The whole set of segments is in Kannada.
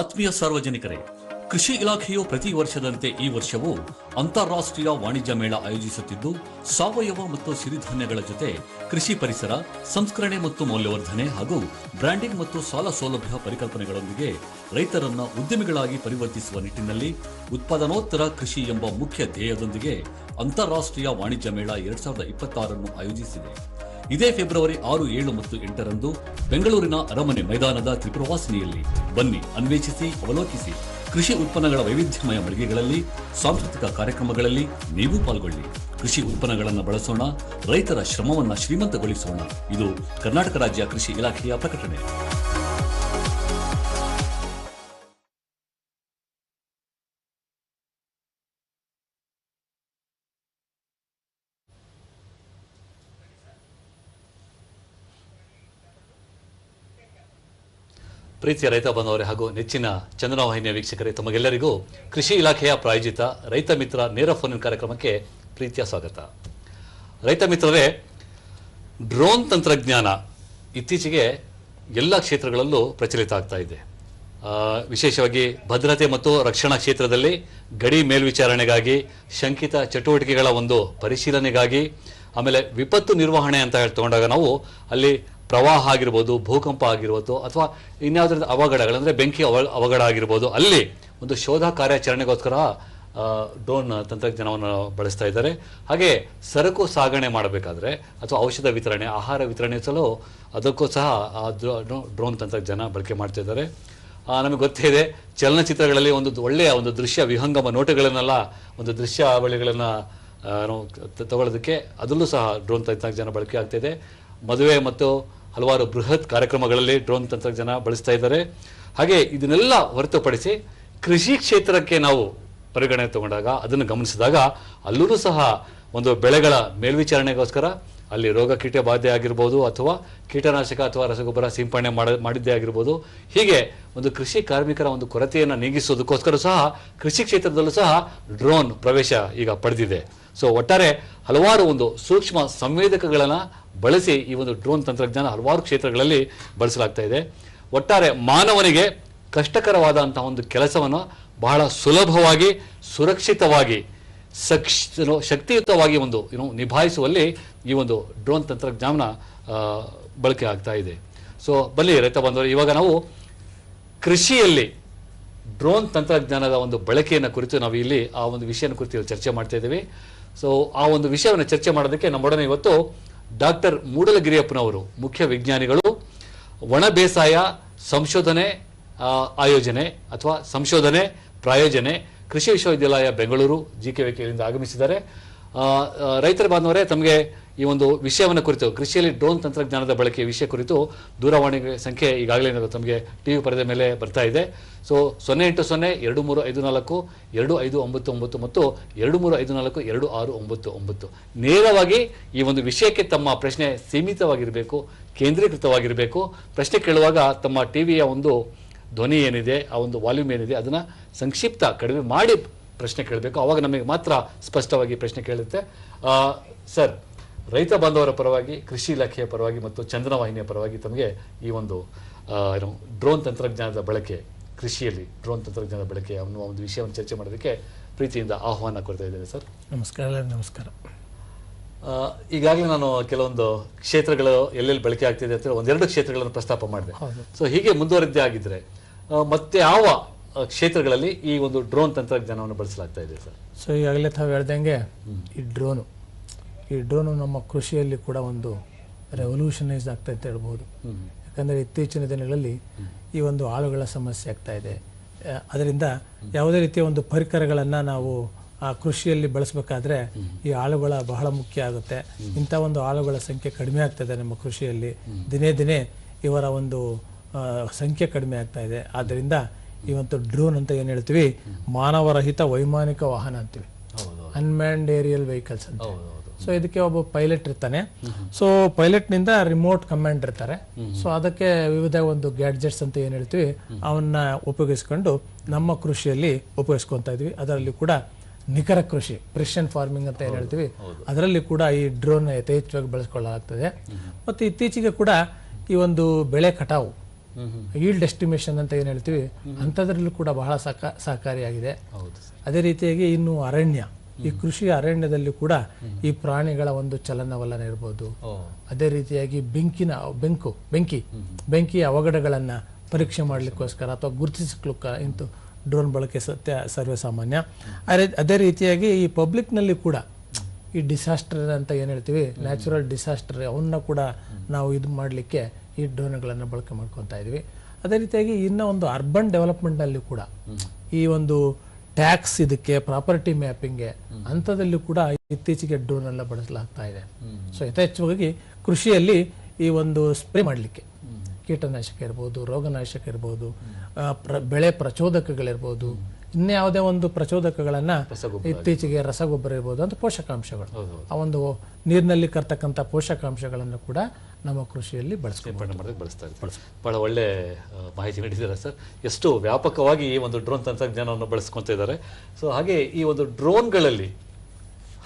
ಆತ್ಮೀಯ ಸಾರ್ವಜನಿಕರೇ, ಕೃಷಿ ಇಲಾಖೆಯು ಪ್ರತಿ ವರ್ಷದಂತೆ ಈ ವರ್ಷವೂ ಅಂತಾರಾಷ್ಟ್ರೀಯ ವಾಣಿಜ್ಯ ಮೇಳ ಆಯೋಜಿಸುತ್ತಿದ್ದು, ಸಾವಯವ ಮತ್ತು ಸಿರಿಧಾನ್ಯಗಳ ಜೊತೆ ಕೃಷಿ ಪರಿಸರ, ಸಂಸ್ಕರಣೆ ಮತ್ತು ಮೌಲ್ಯವರ್ಧನೆ ಹಾಗೂ ಬ್ರ್ಯಾಂಡಿಂಗ್ ಮತ್ತು ಸಾಲ ಸೌಲಭ್ಯ ಪರಿಕಲ್ಪನೆಗಳೊಂದಿಗೆ ರೈತರನ್ನ ಉದ್ಯಮಿಗಳಾಗಿ ಪರಿವರ್ತಿಸುವ ನಿಟ್ಟಿನಲ್ಲಿ ಉತ್ಪಾದನೋತ್ತರ ಕೃಷಿ ಎಂಬ ಮುಖ್ಯ ಧ್ಯೇಯದೊಂದಿಗೆ ಅಂತಾರಾಷ್ಟ್ರೀಯ ವಾಣಿಜ್ಯ ಮೇಳ ಎರಡ್ ಸಾವಿರದ ಇಪ್ಪತ್ತಾರನ್ನು ಆಯೋಜಿಸಿದೆ. ಇದೇ ಫೆಬ್ರವರಿ ಆರು, ಏಳು ಮತ್ತು ಎಂಟರಂದು ಬೆಂಗಳೂರಿನ ಅರಮನೆ ಮೈದಾನದ ತ್ರಿಪುರವಾಸಿನಿಯಲ್ಲಿ ಬನ್ನಿ, ಅನ್ವೇಷಿಸಿ, ಅವಲೋಕಿಸಿ. ಕೃಷಿ ಉತ್ಪನ್ನಗಳ ವೈವಿಧ್ಯಮಯ ಮಳಿಗೆಗಳಲ್ಲಿ, ಸಾಂಸ್ಕೃತಿಕ ಕಾರ್ಯಕ್ರಮಗಳಲ್ಲಿ ನೀವು ಪಾಲ್ಗೊಳ್ಳಿ. ಕೃಷಿ ಉತ್ಪನ್ನಗಳನ್ನು ಬಳಸೋಣ, ರೈತರ ಶ್ರಮವನ್ನು ಶ್ರೀಮಂತಗೊಳಿಸೋಣ. ಇದು ಕರ್ನಾಟಕ ರಾಜ್ಯ ಕೃಷಿ ಇಲಾಖೆಯ ಪ್ರಕಟಣೆ. ಪ್ರೀತಿಯ ರೈತ ಬಾಂಧವರೇ ಹಾಗೂ ನೆಚ್ಚಿನ ಚಂದನವಾಹಿನಿಯ ವೀಕ್ಷಕರೇ, ತಮಗೆಲ್ಲರಿಗೂ ಕೃಷಿ ಇಲಾಖೆಯ ಪ್ರಾಯೋಜಿತ ರೈತ ಮಿತ್ರ ನೇರ ಫೋನ್ ಕಾರ್ಯಕ್ರಮಕ್ಕೆ ಪ್ರೀತಿಯ ಸ್ವಾಗತ. ರೈತ ಮಿತ್ರರೇ, ಡ್ರೋನ್ ತಂತ್ರಜ್ಞಾನ ಇತ್ತೀಚೆಗೆ ಎಲ್ಲ ಕ್ಷೇತ್ರಗಳಲ್ಲೂ ಪ್ರಚಲಿತ ಆಗ್ತಾ ಇದೆ. ವಿಶೇಷವಾಗಿ ಭದ್ರತೆ ಮತ್ತು ರಕ್ಷಣಾ ಕ್ಷೇತ್ರದಲ್ಲಿ ಗಡಿ ಮೇಲ್ವಿಚಾರಣೆಗಾಗಿ, ಶಂಕಿತ ಚಟುವಟಿಕೆಗಳ ಒಂದು ಪರಿಶೀಲನೆಗಾಗಿ, ಆಮೇಲೆ ವಿಪತ್ತು ನಿರ್ವಹಣೆ ಅಂತ ಹೇಳಿ, ತಗೊಂಡಾಗ ನಾವು ಅಲ್ಲಿ ಪ್ರವಾಹ ಆಗಿರ್ಬೋದು, ಭೂಕಂಪ ಆಗಿರ್ಬೋದು, ಅಥವಾ ಇನ್ಯಾವುದರಿಂದ ಅವಘಡಗಳಂದರೆ ಬೆಂಕಿ ಅವ ಅವಘಡ ಆಗಿರ್ಬೋದು, ಅಲ್ಲಿ ಒಂದು ಶೋಧ ಕಾರ್ಯಾಚರಣೆಗೋಸ್ಕರ ಡ್ರೋನ್ ತಂತ್ರಜ್ಞಾನವನ್ನು ಬಳಸ್ತಾ ಇದ್ದಾರೆ. ಹಾಗೆ ಸರಕು ಸಾಗಣೆ ಮಾಡಬೇಕಾದ್ರೆ, ಅಥವಾ ಔಷಧ ವಿತರಣೆ, ಆಹಾರ ವಿತರಣೆ ಸಲು ಅದಕ್ಕೂ ಸಹ ಡ್ರೋನ್ ತಂತ್ರಜ್ಞಾನ ಬಳಕೆ ಮಾಡ್ತಾ ಇದ್ದಾರೆ. ನಮಗೆ ಗೊತ್ತೇ ಇದೆ, ಚಲನಚಿತ್ರಗಳಲ್ಲಿ ಒಂದು ಒಳ್ಳೆಯ ಒಂದು ದೃಶ್ಯ, ವಿಹಂಗಮ ನೋಟಗಳನ್ನೆಲ್ಲ ಒಂದು ದೃಶ್ಯಾವಳಿಗಳನ್ನು ನಾವು ತಗೊಳ್ಳೋದಕ್ಕೆ ಅದರಲ್ಲೂ ಸಹ ಡ್ರೋನ್ ತಂತ್ರಜ್ಞಾನ ಬಳಕೆ ಆಗ್ತಿದೆ ಮದುವೆ ಮತ್ತು ಹಲವಾರು ಬೃಹತ್ ಕಾರ್ಯಕ್ರಮಗಳಲ್ಲಿ ಡ್ರೋನ್ ತಂತ್ರಜ್ಞಾನ ಬಳಸ್ತಾ ಇದ್ದಾರೆ. ಹಾಗೆ ಇದನ್ನೆಲ್ಲ ಹೊರತುಪಡಿಸಿ ಕೃಷಿ ಕ್ಷೇತ್ರಕ್ಕೆ ನಾವು ಪರಿಗಣನೆ ತಗೊಂಡಾಗ, ಅದನ್ನು ಗಮನಿಸಿದಾಗ ಅಲ್ಲೂ ಸಹ ಒಂದು ಬೆಳೆಗಳ ಮೇಲ್ವಿಚಾರಣೆಗೋಸ್ಕರ ಅಲ್ಲಿ ರೋಗ ಕೀಟ ಬಾಧೆ ಆಗಿರ್ಬೋದು ಅಥವಾ ಕೀಟನಾಶಕ ಅಥವಾ ರಸಗೊಬ್ಬರ ಸಿಂಪಡಣೆ ಮಾಡ, ಮಾಡಿದ್ದೇ ಆಗಿರ್ಬೋದು. ಹೀಗೆ ಒಂದು ಕೃಷಿ ಕಾರ್ಮಿಕರ ಒಂದು ಕೊರತೆಯನ್ನು ನೀಗಿಸೋದಕ್ಕೋಸ್ಕರ ಸಹ ಕೃಷಿ ಕ್ಷೇತ್ರದಲ್ಲೂ ಸಹ ಡ್ರೋನ್ ಪ್ರವೇಶ ಈಗ ಪಡೆದಿದೆ. ಸೊ, ಒಟ್ಟಾರೆ ಹಲವಾರು ಒಂದು ಸೂಕ್ಷ್ಮ ಸಂವೇದಕಗಳನ್ನು ಬಳಸಿ ಈ ಒಂದು ಡ್ರೋನ್ ತಂತ್ರಜ್ಞಾನ ಹಲವಾರು ಕ್ಷೇತ್ರಗಳಲ್ಲಿ ಬಳಸಲಾಗ್ತಾ ಇದೆ. ಒಟ್ಟಾರೆ ಮಾನವನಿಗೆ ಕಷ್ಟಕರವಾದಂತಹ ಒಂದು ಕೆಲಸವನ್ನು ಬಹಳ ಸುಲಭವಾಗಿ, ಸುರಕ್ಷಿತವಾಗಿ ಶಕ್ತಿಯುತವಾಗಿ ಒಂದು, ಏನು ನಿಭಾಯಿಸುವಲ್ಲಿ ಈ ಒಂದು ಡ್ರೋನ್ ತಂತ್ರಜ್ಞಾನ ಬಳಕೆ ಆಗ್ತಾ ಇದೆ. ಸೊ ಬನ್ನಿ ರೈತ ಬಂದವರು ಇವಾಗ ನಾವು ಕೃಷಿಯಲ್ಲಿ ಡ್ರೋನ್ ತಂತ್ರಜ್ಞಾನದ ಒಂದು ಬಳಕೆಯನ್ನು ಕುರಿತು ನಾವು ಇಲ್ಲಿ ಆ ಒಂದು ವಿಷಯನ ಕುರಿತು ಚರ್ಚೆ ಮಾಡ್ತಾ ಇದ್ದೀವಿ. ಸೊ ಆ ಒಂದು ವಿಷಯವನ್ನು ಚರ್ಚೆ ಮಾಡೋದಕ್ಕೆ ನಮ್ಮೊಡನೆ ಇವತ್ತು ಡಾಕ್ಟರ್ ಮೂಡಲಗಿರಿಯಪ್ಪನವರು ಮುಖ್ಯ ವಿಜ್ಞಾನಿಗಳು, ಒಣ ಬೇಸಾಯ ಸಂಶೋಧನೆ ಆಯೋಜನೆ ಅಥವಾ ಸಂಶೋಧನೆ ಪ್ರಾಯೋಜನೆ ಕೃಷಿ ವಿಶ್ವವಿದ್ಯಾಲಯ ಬೆಂಗಳೂರು ಜಿ ಕೆ ವಿಕೆಯಿಂದ ಆಗಮಿಸಿದ್ದಾರೆ. ರೈತರ ಬಾಂಧವರೇ ತಮಗೆ ಈ ಒಂದು ವಿಷಯವನ್ನು ಕುರಿತು, ಕೃಷಿಯಲ್ಲಿ ಡ್ರೋನ್ ತಂತ್ರಜ್ಞಾನದ ಬಳಕೆ ವಿಷಯ ಕುರಿತು ದೂರವಾಣಿ ಸಂಖ್ಯೆ ಈಗಾಗಲೇ ತಮಗೆ ಟಿ ವಿ ಪರದೆ ಮೇಲೆ ಬರ್ತಾ ಇದೆ. ಸೊ ಸೊನ್ನೆ ಎಂಟು ಸೊನ್ನೆ, ಎರಡು ಮೂರು ಐದು ನಾಲ್ಕು, ಎರಡು ಐದು ಒಂಬತ್ತು ಒಂಬತ್ತು ಮತ್ತು ಎರಡು ಮೂರು ಐದು ನಾಲ್ಕು, ಎರಡು ಆರು ಒಂಬತ್ತು ಒಂಬತ್ತು. ನೇರವಾಗಿ ಈ ಒಂದು ವಿಷಯಕ್ಕೆ ತಮ್ಮ ಪ್ರಶ್ನೆ ಸೀಮಿತವಾಗಿರಬೇಕು, ಕೇಂದ್ರೀಕೃತವಾಗಿರಬೇಕು. ಪ್ರಶ್ನೆ ಕೇಳುವಾಗ ತಮ್ಮ ಟಿ ವಿಯ ಒಂದು ಧ್ವನಿ ಏನಿದೆ, ಆ ಒಂದು ವಾಲ್ಯೂಮ್ ಏನಿದೆ, ಅದನ್ನು ಸಂಕ್ಷಿಪ್ತ ಕಡಿಮೆ ಮಾಡಿ ಪ್ರಶ್ನೆ ಕೇಳಬೇಕು. ಅವಾಗ ನಮಗೆ ಮಾತ್ರ ಸ್ಪಷ್ಟವಾಗಿ ಪ್ರಶ್ನೆ ಕೇಳುತ್ತೆ. ಆ, ಸರ್ ರೈತ ಬಾಂಧವರ ಪರವಾಗಿ ಕೃಷಿ ಇಲಾಖೆಯ ಪರವಾಗಿ ಮತ್ತು ಚಂದ್ರವಾಹಿನಿಯ ಪರವಾಗಿ ತಮಗೆ ಈ ಒಂದು ಏನು ಡ್ರೋನ್ ತಂತ್ರಜ್ಞಾನದ ಬಳಕೆ ಕೃಷಿಯಲ್ಲಿ ಡ್ರೋನ್ ತಂತ್ರಜ್ಞಾನದ ಬಳಕೆ ಅನ್ನುವ ಒಂದು ವಿಷಯವನ್ನು ಚರ್ಚೆ ಮಾಡೋದಕ್ಕೆ ಪ್ರೀತಿಯಿಂದ ಆಹ್ವಾನ ಕೊಡ್ತಾ ಇದ್ದೇನೆ ಸರ್. ನಮಸ್ಕಾರ ನಮಸ್ಕಾರ. ಈಗಾಗಲೇ ನಾನು ಕೆಲವೊಂದು ಕ್ಷೇತ್ರಗಳು ಎಲ್ಲೆಲ್ಲಿ ಬಳಕೆ ಆಗ್ತಿದೆ ಅಂತ ಒಂದೆರಡು ಕ್ಷೇತ್ರಗಳನ್ನು ಪ್ರಸ್ತಾಪ ಮಾಡಿದೆ. ಸೊ ಹೀಗೆ ಮುಂದುವರೆದೇ ಆಗಿದ್ರೆ ಮತ್ತೆ ಯಾವ ಕ್ಷೇತ್ರಗಳಲ್ಲಿ ಈ ಒಂದು ಡ್ರೋನ್ ತಂತ್ರಜ್ಞಾನವನ್ನು ಬಳಸಲಾಗ್ತಾ ಇದೆ ಸರ್. ಸೊ ಈಗಾಗಲೇ ತಾವು ಹೇಳ್ದಂಗೆ ಈ ಡ್ರೋನು. ಈ ಡ್ರೋನು ನಮ್ಮ ಕೃಷಿಯಲ್ಲಿ ಕೂಡ ಒಂದು ರೆವಲ್ಯೂಷನೈಸ್ ಆಗ್ತಾ ಅಂತ ಹೇಳ್ಬೋದು. ಯಾಕಂದರೆ ಇತ್ತೀಚಿನ ದಿನಗಳಲ್ಲಿ ಈ ಒಂದು ಆಳುಗಳ ಸಮಸ್ಯೆ ಆಗ್ತಾ ಇದೆ. ಅದರಿಂದ ಯಾವುದೇ ರೀತಿಯ ಒಂದು ಪರಿಕರಗಳನ್ನು ನಾವು ಆ ಕೃಷಿಯಲ್ಲಿ ಬಳಸಬೇಕಾದ್ರೆ ಈ ಆಳುಗಳ ಬಹಳ ಮುಖ್ಯ ಆಗುತ್ತೆ. ಇಂಥ ಒಂದು ಆಳುಗಳ ಸಂಖ್ಯೆ ಕಡಿಮೆ ಆಗ್ತದೆ ನಮ್ಮ ಕೃಷಿಯಲ್ಲಿ. ದಿನೇ ದಿನೇ ಇವರ ಒಂದು ಸಂಖ್ಯೆ ಕಡಿಮೆ ಆಗ್ತಾ ಇದೆ. ಆದ್ದರಿಂದ ಒಂದು ಡ್ರೋನ್ ಅಂತ ಏನು ಹೇಳ್ತೀವಿ? ಮಾನವರಹಿತ ವೈಮಾನಿಕ ವಾಹನ ಅಂತೀವಿ. ಹೌದು ಅನ್ಮ್ಯಾನ್ಡ್ ಏರಿಯಲ್ ವೆಹಿಕಲ್ಸ್ ಅಂತ ಸೊ ಇದಕ್ಕೆ ಒಬ್ಬ ಪೈಲಟ್ ಇರ್ತಾನೆ. ಸೊ ಪೈಲಟ್ನಿಂದ ರಿಮೋಟ್ ಕಮ್ಯಾಂಡ್ ಇರ್ತಾರೆ. ಸೊ ಅದಕ್ಕೆ ವಿವಿಧ ಒಂದು ಗ್ಯಾಡ್ಜೆಟ್ಸ್ ಅಂತ ಏನು ಹೇಳ್ತೀವಿ? ಅವನ್ನ ಉಪಯೋಗಿಸ್ಕೊಂಡು ನಮ್ಮ ಕೃಷಿಯಲ್ಲಿ ಉಪಯೋಗಿಸ್ಕೊತಾ ಇದ್ವಿ. ಅದರಲ್ಲಿ ಕೂಡ ನಿಖರ ಕೃಷಿ ಪ್ರಿಷನ್ ಫಾರ್ಮಿಂಗ್ ಅಂತ ಏನು ಹೇಳ್ತೀವಿ? ಅದರಲ್ಲಿ ಕೂಡ ಈ ಡ್ರೋನ್ ಯಥೇಚ್ಛವಾಗಿ ಬಳಸ್ಕೊಳ್ಳಲಾಗ್ತದೆ. ಮತ್ತು ಇತ್ತೀಚೆಗೆ ಕೂಡ ಈ ಒಂದು ಬೆಳೆ ಕಟಾವು. ಈಲ್ಡ್ ಎಸ್ಟಿಮೇಷನ್ ಅಂತ ಏನು ಹೇಳ್ತೀವಿ ಅಂಥದ್ರಲ್ಲೂ ಕೂಡ ಬಹಳ ಸಹಕ ಸಹಕಾರಿಯಾಗಿದೆ. ಅದೇ ರೀತಿಯಾಗಿ ಇನ್ನು ಅರಣ್ಯ ಈ ಕೃಷಿ ಅರಣ್ಯದಲ್ಲಿ ಕೂಡ ಈ ಪ್ರಾಣಿಗಳ ಒಂದು ಚಲನವಲನ ಇರ್ಬೋದು. ಅದೇ ರೀತಿಯಾಗಿ ಬೆಂಕಿನ ಬೆಂಕು ಬೆಂಕಿ ಬೆಂಕಿಯ ಅವಘಡಗಳನ್ನು ಪರೀಕ್ಷೆ ಮಾಡಲಿಕ್ಕೋಸ್ಕರ ಅಥವಾ ಗುರುತಿಸಲಿಕ್ಕ ಇಂತು ಡ್ರೋನ್ ಬಳಕೆ ಸತ್ಯ ಸರ್ವೇಸಾಮಾನ್ಯ. ಅದೇ ಅದೇ ರೀತಿಯಾಗಿ ಈ ಪಬ್ಲಿಕ್ನಲ್ಲಿ ಕೂಡ ಈ ಡಿಸಾಸ್ಟರ್ ಅಂತ ಏನು ಹೇಳ್ತೀವಿ ನ್ಯಾಚುರಲ್ ಡಿಸಾಸ್ಟರ್ ಅವನ್ನ ಕೂಡ ನಾವು ಇದು ಮಾಡಲಿಕ್ಕೆ ಈ ಡ್ರೋನ್ಗಳನ್ನು ಬಳಕೆ ಮಾಡ್ಕೊತಾ ಇದ್ದೀವಿ ಅದೇ ರೀತಿಯಾಗಿ ಇನ್ನೂ ಒಂದು ಅರ್ಬನ್ ಡೆವಲಪ್ಮೆಂಟ್ನಲ್ಲಿ ಕೂಡ ಈ ಒಂದು ಟ್ಯಾಕ್ಸ್ ಇದಕ್ಕೆ ಪ್ರಾಪರ್ಟಿ ಮ್ಯಾಪಿಂಗ್ಗೆ ಅಂಥದಲ್ಲಿ ಕೂಡ ಇತ್ತೀಚೆಗೆ ಡ್ರೋನ್ ಎಲ್ಲ ಬಳಸಲಾಗ್ತಾ ಇದೆ. ಸೊ ಯಥೇಚ್ಛವಾಗಿ ಕೃಷಿಯಲ್ಲಿ ಈ ಒಂದು ಸ್ಪ್ರೇ ಮಾಡಲಿಕ್ಕೆ. ಕೀಟನಾಶಕ ಇರ್ಬೋದು ರೋಗನಾಶಕ ಇರ್ಬೋದು ಪ್ರ- ಬೆಳೆ ಪ್ರಚೋದಕಗಳಿರ್ಬೋದು ಇನ್ಯಾವುದೇ ಒಂದು ಪ್ರಚೋದಕಗಳನ್ನ ರಸಗೊಬ್ಬರ ಇತ್ತೀಚೆಗೆ ರಸಗೊಬ್ಬರ ಇರ್ಬೋದು ಅಂತ ಪೋಷಕಾಂಶಗಳು. ಹೌದು ಆ ಒಂದು ನೀರಿನಲ್ಲಿ ಕರ್ತಕ್ಕಂಥ ಪೋಷಕಾಂಶಗಳನ್ನು ಕೂಡ ನಮ್ಮ ಕೃಷಿಯಲ್ಲಿ ಬಳಸ್ಕೊಂಡು ಬಳಸ್ತಾ ಇದ್ದಾರೆ ಬಹಳ ಒಳ್ಳೆ ಮಾಹಿತಿ ನೀಡಿದ್ದಾರೆ ಸರ್? ಎಷ್ಟು ವ್ಯಾಪಕವಾಗಿ ಈ ಒಂದು ಡ್ರೋನ್ ತಂತ್ರಜ್ಞಾನವನ್ನು ಬಳಸ್ಕೊತಾ ಇದ್ದಾರೆ. ಸೊ ಹಾಗೆ ಈ ಒಂದು ಡ್ರೋನ್ಗಳಲ್ಲಿ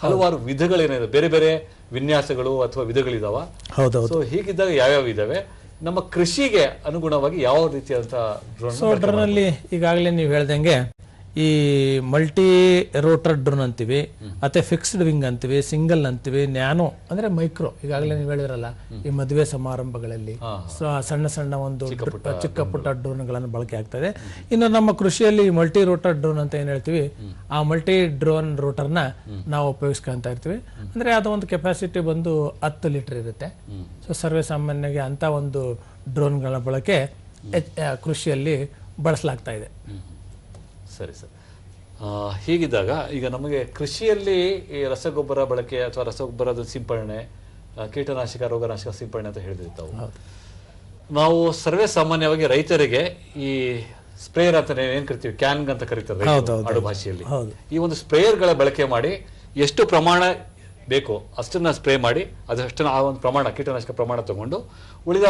ಹಲವಾರು ವಿಧಗಳೇನಿದೆ? ಬೇರೆ ಬೇರೆ ವಿನ್ಯಾಸಗಳು ಅಥವಾ ವಿಧಗಳಿದಾವ? ಹೌದೌದು. ಸೊ ಹೀಗಿದ್ದಾಗ ಯಾವ್ಯಾವ ಇದಾವೆ? ನಮ್ಮ ಕೃಷಿಗೆ ಅನುಗುಣವಾಗಿ ಯಾವ ರೀತಿಯಾದಂತಹ ಡ್ರೋನ್ ಈಗಾಗಲೇ ನೀವು ಹೇಳ್ದಂಗೆ ಈ ಮಲ್ಟಿ ರೋಟರ್ ಡ್ರೋನ್ ಅಂತೀವಿ ಮತ್ತೆ ಫಿಕ್ಸ್ಡ್ ವಿಂಗ್ ಅಂತೀವಿ ಸಿಂಗಲ್ ಅಂತೀವಿ ನ್ಯಾನೋ ಅಂದ್ರೆ ಮೈಕ್ರೋ ಈಗಾಗಲೇ ನೀವು ಹೇಳಿದ್ರಲ್ಲ ಈ ಮದುವೆ ಸಮಾರಂಭಗಳಲ್ಲಿ ಸಣ್ಣ ಸಣ್ಣ ಒಂದು ಚಿಕ್ಕ ಪುಟ್ಟ ಡ್ರೋನ್ಗಳನ್ನು ಬಳಕೆ ಆಗ್ತದೆ. ಇನ್ನು ನಮ್ಮ ಕೃಷಿಯಲ್ಲಿ ಮಲ್ಟಿ ರೋಟರ್ ಡ್ರೋನ್ ಅಂತ ಏನ್ ಹೇಳ್ತೀವಿ ಆ ಮಲ್ಟಿ ಡ್ರೋನ್ ರೋಟರ್ನ ನಾವು ಉಪಯೋಗಿಸ್ಕೊಂತ ಇರ್ತೀವಿ. ಅಂದ್ರೆ ಅದು ಒಂದು ಕೆಪಾಸಿಟಿ ಬಂದು ಹತ್ತು ಲೀಟರ್ ಇರುತ್ತೆ. ಸೊ ಸರ್ವೇ ಸಾಮಾನ್ಯವಾಗಿ ಅಂತ ಒಂದು ಡ್ರೋನ್ಗಳ ಬಳಕೆ ಕೃಷಿಯಲ್ಲಿ ಬಳಸಲಾಗ್ತಾ ಇದೆ. ಸರಿ ಸರ್. ಆ, ಹೀಗಿದ್ದಾಗ ಈಗ ನಮಗೆ ಕೃಷಿಯಲ್ಲಿ ಈ ರಸಗೊಬ್ಬರ ಬಳಕೆ ಅಥವಾ ರಸಗೊಬ್ಬರದ ಸಿಂಪಡಣೆ ಕೀಟನಾಶಕ ರೋಗನಾಶಕ ಸಿಂಪಡಣೆ ಅಂತ ಹೇಳಿದ್ರಿ ತಾವು ನಾವು ಸರ್ವೇ ಸಾಮಾನ್ಯವಾಗಿ ರೈತರಿಗೆ ಈ ಸ್ಪ್ರೇಯರ್ ಅಂತ ಏನ್ ಕರಿತೀವಿ? ಕ್ಯಾನ್ ಅಂತ ಕರೀತಾರೆ ಭಾಷೆಯಲ್ಲಿ. ಈ ಒಂದು ಸ್ಪ್ರೇಯರ್ಗಳ ಬಳಕೆ ಮಾಡಿ ಎಷ್ಟು ಪ್ರಮಾಣ ಬೇಕು. ಅಷ್ಟನ್ನು ಸ್ಪ್ರೇ ಮಾಡಿ ಅದಷ್ಟನ್ನ ಆ ಒಂದು ಪ್ರಮಾಣ ಕೀಟನಾಶಕ ಪ್ರಮಾಣ ತಗೊಂಡು ಉಳಿದ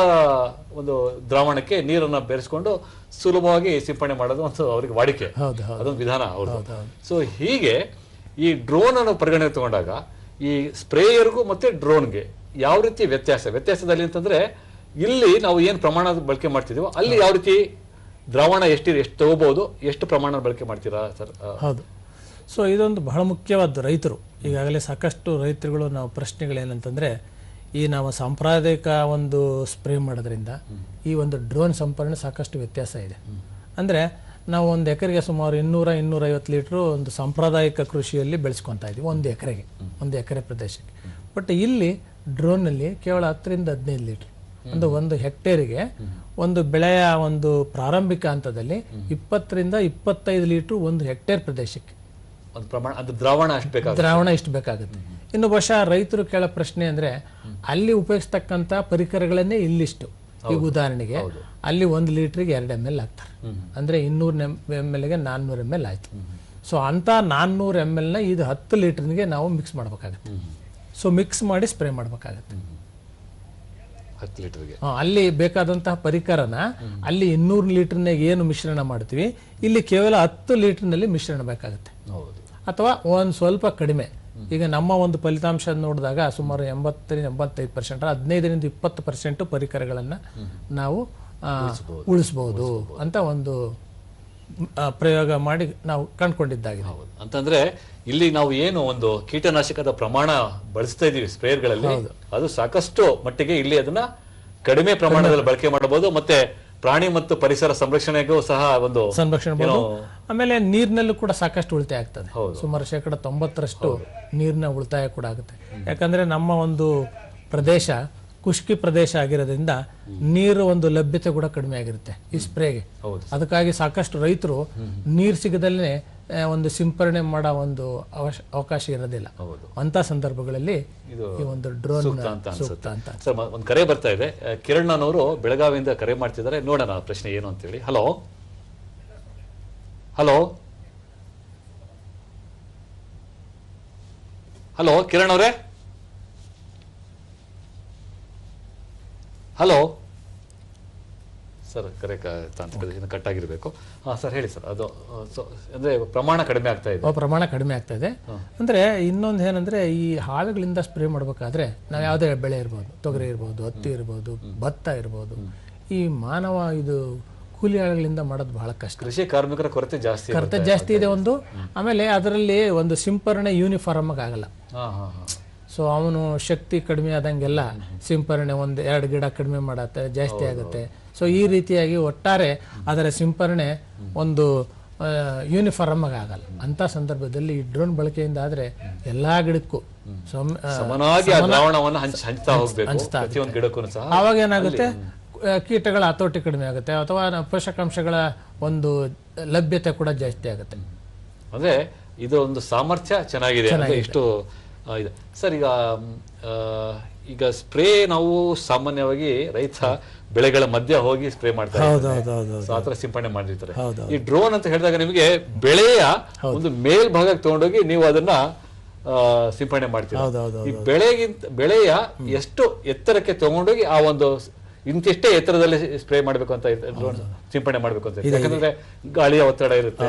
ಒಂದು ದ್ರಾವಣಕ್ಕೆ ನೀರನ್ನು ಬೆರೆಸ್ಕೊಂಡು ಸುಲಭವಾಗಿ ಸಿಂಪಡಣೆ ಮಾಡೋದು ಒಂದು ಅವರಿಗೆ ವಾಡಿಕೆ. ಅದೊಂದು ವಿಧಾನ ಅವರು ಸೊ ಹೀಗೆ ಈ ಡ್ರೋನ್ ಅನ್ನು ಪರಿಗಣನೆ ತಗೊಂಡಾಗ ಈ ಸ್ಪ್ರೇಯರ್ಗೂ ಮತ್ತು ಡ್ರೋನ್ಗೆ ಯಾವ ರೀತಿ ವ್ಯತ್ಯಾಸ? ವ್ಯತ್ಯಾಸದಲ್ಲಿ ಅಂತಂದರೆ ಇಲ್ಲಿ ನಾವು ಏನು ಪ್ರಮಾಣ ಬಳಕೆ ಮಾಡ್ತಿದ್ದೀವೋ ಅಲ್ಲಿ ಯಾವ ರೀತಿ ದ್ರಾವಣ ಎಷ್ಟು ಎಷ್ಟು ತಗೋಬಹುದು ಎಷ್ಟು ಪ್ರಮಾಣ ಬಳಕೆ ಮಾಡ್ತೀರಾ ಸರ್? ಹೌದು. ಸೊ ಇದೊಂದು ಬಹಳ ಮುಖ್ಯವಾದ ರೈತರು ಈಗಾಗಲೇ ಸಾಕಷ್ಟು ರೈತರುಗಳು ನಾವು ಪ್ರಶ್ನೆಗಳೇನಂತಂದರೆ, ಈ ನಾವು ಸಾಂಪ್ರದಾಯಿಕ ಒಂದು ಸ್ಪ್ರೇ ಮಾಡೋದ್ರಿಂದ ಈ ಒಂದು ಡ್ರೋನ್ ಸಂಪರ್ಣೆ ಸಾಕಷ್ಟು ವ್ಯತ್ಯಾಸ ಇದೆ. ಅಂದರೆ ನಾವು ಒಂದು ಎಕರೆಗೆ ಸುಮಾರು ಇನ್ನೂರ, ಇನ್ನೂರೈವತ್ತು ಲೀಟ್ರು ಒಂದು ಸಾಂಪ್ರದಾಯಿಕ ಕೃಷಿಯಲ್ಲಿ ಬೆಳೆಸ್ಕೊತಾ ಇದ್ದೀವಿ, ಒಂದು ಎಕರೆಗೆ, ಒಂದು ಎಕರೆ ಪ್ರದೇಶಕ್ಕೆ. ಬಟ್ ಇಲ್ಲಿ ಡ್ರೋನಲ್ಲಿ ಕೇವಲ ಹತ್ತರಿಂದ ಹದಿನೈದು ಲೀಟ್ರ್. ಒಂದು ಒಂದು ಹೆಕ್ಟೇರಿಗೆ ಒಂದು ಬೆಳೆಯ ಒಂದು ಪ್ರಾರಂಭಿಕ ಹಂತದಲ್ಲಿ ಇಪ್ಪತ್ತರಿಂದ ಇಪ್ಪತ್ತೈದು ಲೀಟ್ರು ಒಂದು ಹೆಕ್ಟೇರ್ ಪ್ರದೇಶಕ್ಕೆ. ಒಂದು ಪ್ರಮಾಣ ಅದು ದ್ರಾವಣ ಅಷ್ಟು ಬೇಕಾಗುತ್ತೆ. ದ್ರಾವಣ ಇಷ್ಟು ಬೇಕಾಗುತ್ತೆ. ಇನ್ನು ಬಹುಶಃ ರೈತರು ಕೇಳೋ ಪ್ರಶ್ನೆ ಅಂದ್ರೆ ಅಲ್ಲಿ ಉಪಯೋಗಿಸ್ತಕ್ಕಂಥ ಪರಿಕರಗಳನ್ನೇ ಇಲ್ಲಿಷ್ಟು. ಈಗ ಉದಾಹರಣೆಗೆ ಅಲ್ಲಿ ಒಂದು ಲೀಟ್ರಿಗೆ ಎರಡು ಎಂ ಎಲ್ ಹಾಕ್ತಾರೆ. ಅಂದ್ರೆ ಇನ್ನೂರು ಎಂ ಎಲ್ಗೆ ನಾನ್ನೂರು ಎಂ ಎಲ್ ಆಯ್ತು. ಸೊ ಅಂತ ನಾನ್ನೂರು ಎಂ ಎಲ್ನ ಇದು ಹತ್ತು ಲೀಟ್ರಿಗೆ ನಾವು ಮಿಕ್ಸ್ ಮಾಡ್ಬೇಕಾಗತ್ತೆ. ಸೊ ಮಿಕ್ಸ್ ಮಾಡಿ ಸ್ಪ್ರೇ ಮಾಡ್ಬೇಕಾಗತ್ತೆ. ಹತ್ತು ಲೀಟರ್ಗೆ. ಅಲ್ಲಿ ಬೇಕಾದಂತಹ ಪರಿಕರನ ಅಲ್ಲಿ ಇನ್ನೂರು ಲೀಟರ್ನಾಗ ಏನು ಮಿಶ್ರಣ ಮಾಡ್ತೀವಿ ಇಲ್ಲಿ ಕೇವಲ ಹತ್ತು ಲೀಟರ್ನಲ್ಲಿ ಮಿಶ್ರಣ ಬೇಕಾಗುತ್ತೆ. ಹೌದು. ಅಥವಾ ಒಂದು ಸ್ವಲ್ಪ ಕಡಿಮೆ. ಈಗ ನಮ್ಮ ಒಂದು ಫಲಿತಾಂಶ ನೋಡಿದಾಗ ಸುಮಾರು ಎಂಬತ್ತರಿಂದ ಎಂಬತ್ತೈದು ಪರ್ಸೆಂಟ್ ಹದಿನೈದರಿಂದ ಇಪ್ಪತ್ತು ಪರ್ಸೆಂಟ್ ಪರಿಕರಗಳನ್ನು ನಾವು ಉಳಿಸಬಹುದು. ಉಳಿಸ್ಬೋದು ಅಂತ ಒಂದು ಪ್ರಯೋಗ ಮಾಡಿ ನಾವು ಕಂಡುಕೊಂಡಿದ್ದಾಗಿದೆ. ಅಂತಂದ್ರೆ ಇಲ್ಲಿ ನಾವು ಏನು ಒಂದು ಕೀಟನಾಶಕದ ಪ್ರಮಾಣ ಬಳಸ್ತಾ ಇದೀವಿ ಸ್ಪ್ರೇಯರ್ಗಳಲ್ಲಿ ಅದು ಸಾಕಷ್ಟು ಮಟ್ಟಿಗೆ ಇಲ್ಲಿ ಅದನ್ನ ಕಡಿಮೆ ಪ್ರಮಾಣದಲ್ಲಿ ಬಳಕೆ ಮಾಡಬಹುದು. ಮತ್ತೆ ಪ್ರಾಣಿ ಮತ್ತು ಪರಿಸರ ಸಂರಕ್ಷಣೆಗೂ ಸಹ ಒಂದು ಸಂರಕ್ಷಣೆ ಆಮೇಲೆ ನೀರಿನಲ್ಲೂ ಕೂಡ ಸಾಕಷ್ಟು ಉಳಿತಾಯ ಆಗ್ತದೆ. ಸುಮಾರು ಶೇಕಡ ತೊಂಬತ್ತರಷ್ಟು ನೀರಿನ ಉಳಿತಾಯ ಕೂಡ ಆಗುತ್ತೆ. ಯಾಕಂದ್ರೆ ನಮ್ಮ ಒಂದು ಪ್ರದೇಶ ಖುಷ್ಕಿ ಪ್ರದೇಶ ಆಗಿರೋದ್ರಿಂದ ನೀರು ಒಂದು ಲಭ್ಯತೆ ಕೂಡ ಕಡಿಮೆ ಆಗಿರುತ್ತೆ ಈ ಸ್ಪ್ರೇಗೆ. ಅದಕ್ಕಾಗಿ ಸಾಕಷ್ಟು ರೈತರು ನೀರು ಸಿಗದಲ್ಲೇ ಒಂದು ಸಿಂಪರಣೆ ಮಾಡೋ ಒಂದು ಅವಶ ಅವಕಾಶ ಇರೋದಿಲ್ಲ. ಹೌದು. ಅಂತ ಸಂದರ್ಭಗಳಲ್ಲಿ ಇದು ಈ ಒಂದು ಡ್ರೋನ್ ಸೂಕ್ತ ಅಂತ ಸರ್ ಒಂದು ಕರೆ ಬರ್ತಾ ಇದೆ. ಕಿರಣ್ಣನವರು ಕಿರಣ್ ಅವರು ಬೆಳಗಾವಿಯಿಂದ ಕರೆ ಮಾಡ್ತಿದ್ದಾರೆ. ನೋಡೋಣ ಪ್ರಶ್ನೆ ಏನು ಅಂತೇಳಿ. ಹಲೋ? ಹಲೋ? ಹಲೋ ಕಿರಣ್ ಅವರೇ? ಹಲೋ? ಸರ್ ಕರೆ ತಾಂತ್ರಿಕ ಕಟ್ ಆಗಿರಬೇಕು. ಹಾ ಸರ್ ಹೇಳಿ ಸರ್ ಅದು ಸೊ- ಅಂದ್ರೆ ಪ್ರಮಾಣ ಕಡಿಮೆ ಆಗ್ತಾ ಇದೆ. ಪ್ರಮಾಣ ಕಡಿಮೆ ಆಗ್ತಾ ಇದೆ. ಅಂದ್ರೆ ಇನ್ನೊಂದು ಏನಂದ್ರೆ ಈ ಹಾಳುಗಳಿಂದ ಸ್ಪ್ರೇ ಮಾಡಬೇಕಾದ್ರೆ ನಾವು ಯಾವುದೇ ಬೆಳೆ ಇರ್ಬೋದು ತೊಗರಿ ಇರ್ಬೋದು ಹತ್ತಿ ಇರ್ಬೋದು ಭತ್ತ ಇರ್ಬೋದು ಈ ಮಾನವ ಇದು ಕೂಲಿ ಆಳುಗಳಿಂದ ಮಾಡೋದು ಬಹಳ ಕಷ್ಟ. ಕೃಷಿ ಕಾರ್ಮಿಕರ ಕೊರತೆ ಜಾಸ್ತಿ ಕೊರತೆ ಜಾಸ್ತಿ ಇದೆ ಒಂದು. ಆಮೇಲೆ ಅದರಲ್ಲಿ ಒಂದು ಸಿಂಪರಣೆ ಯೂನಿಫಾರ್ಮ್ ಆಗಿ ಆಗಲ್ಲ. ಸೊ ಅವನು ಶಕ್ತಿ ಕಡಿಮೆ ಆದಂಗೆಲ್ಲ ಸಿಂಪರಣೆ ಒಂದು ಎರಡು ಗಿಡ ಕಡಿಮೆ ಮಾಡತ್ತೆ ಜಾಸ್ತಿ ಆಗುತ್ತೆ. ಸೊ ಈ ರೀತಿಯಾಗಿ ಒಟ್ಟಾರೆ ಅದರ ಸಿಂಪರಣೆ ಒಂದು ಯೂನಿಫಾರ್ಮ್ ಆಗಿ ಆಗಲ್ಲ. ಅಂತ ಸಂದರ್ಭದಲ್ಲಿ ಈ ಡ್ರೋನ್ ಬಳಕೆಯಿಂದ ಆದ್ರೆ ಎಲ್ಲಾ ಗಿಡಕ್ಕೂ ಅವಾಗ ಆವಾಗ ಏನಾಗುತ್ತೆ ಕೀಟಗಳ ಹತೋಟಿ ಕಡಿಮೆ ಆಗುತ್ತೆ. ಅಥವಾ ಪೋಷಕಾಂಶಗಳ ಒಂದು ಲಭ್ಯತೆ ಕೂಡ ಜಾಸ್ತಿ ಆಗುತ್ತೆ. ಅಂದ್ರೆ ಇದು ಒಂದು ಸಾಮರ್ಥ್ಯ ಚೆನ್ನಾಗಿದೆ. ಇಷ್ಟು ಇದೆ. ಸರ್ ಈಗ ಈಗ ಸ್ಪ್ರೇ ನಾವು ಸಾಮಾನ್ಯವಾಗಿ ರೈತ ಬೆಳೆಗಳ ಮಧ್ಯ ಹೋಗಿ ಸ್ಪ್ರೇ ಮಾಡ್ತಾರೆ ಸಿಂಪಡಣೆ ಮಾಡಿರ್ತಾರೆ. ಈ ಡ್ರೋನ್ ಅಂತ ಹೇಳಿದಾಗ ನಿಮಗೆ ಬೆಳೆಯ ಒಂದು ಮೇಲ್ಭಾಗಕ್ಕೆ ತಗೊಂಡೋಗಿ ನೀವು ಅದನ್ನ ಆ, ಸಿಂಪಡಣೆ ಮಾಡ್ತೀರಾ? ಈ ಬೆಳೆಗಿಂತ ಬೆಳೆಯ ಎಷ್ಟು ಎತ್ತರಕ್ಕೆ ತಗೊಂಡೋಗಿ ಆ ಒಂದು ಇಂತಿಷ್ಟೇ ಎತ್ತರದಲ್ಲಿ ಸ್ಪ್ರೇ ಮಾಡ್ಬೇಕು ಅಂತ ಸಿಂಪಡಣೆ ಮಾಡ್ಬೇಕು ಅಂತ. ಯಾಕಂದ್ರೆ ಗಾಳಿಯ ಒತ್ತಡ ಇರುತ್ತೆ.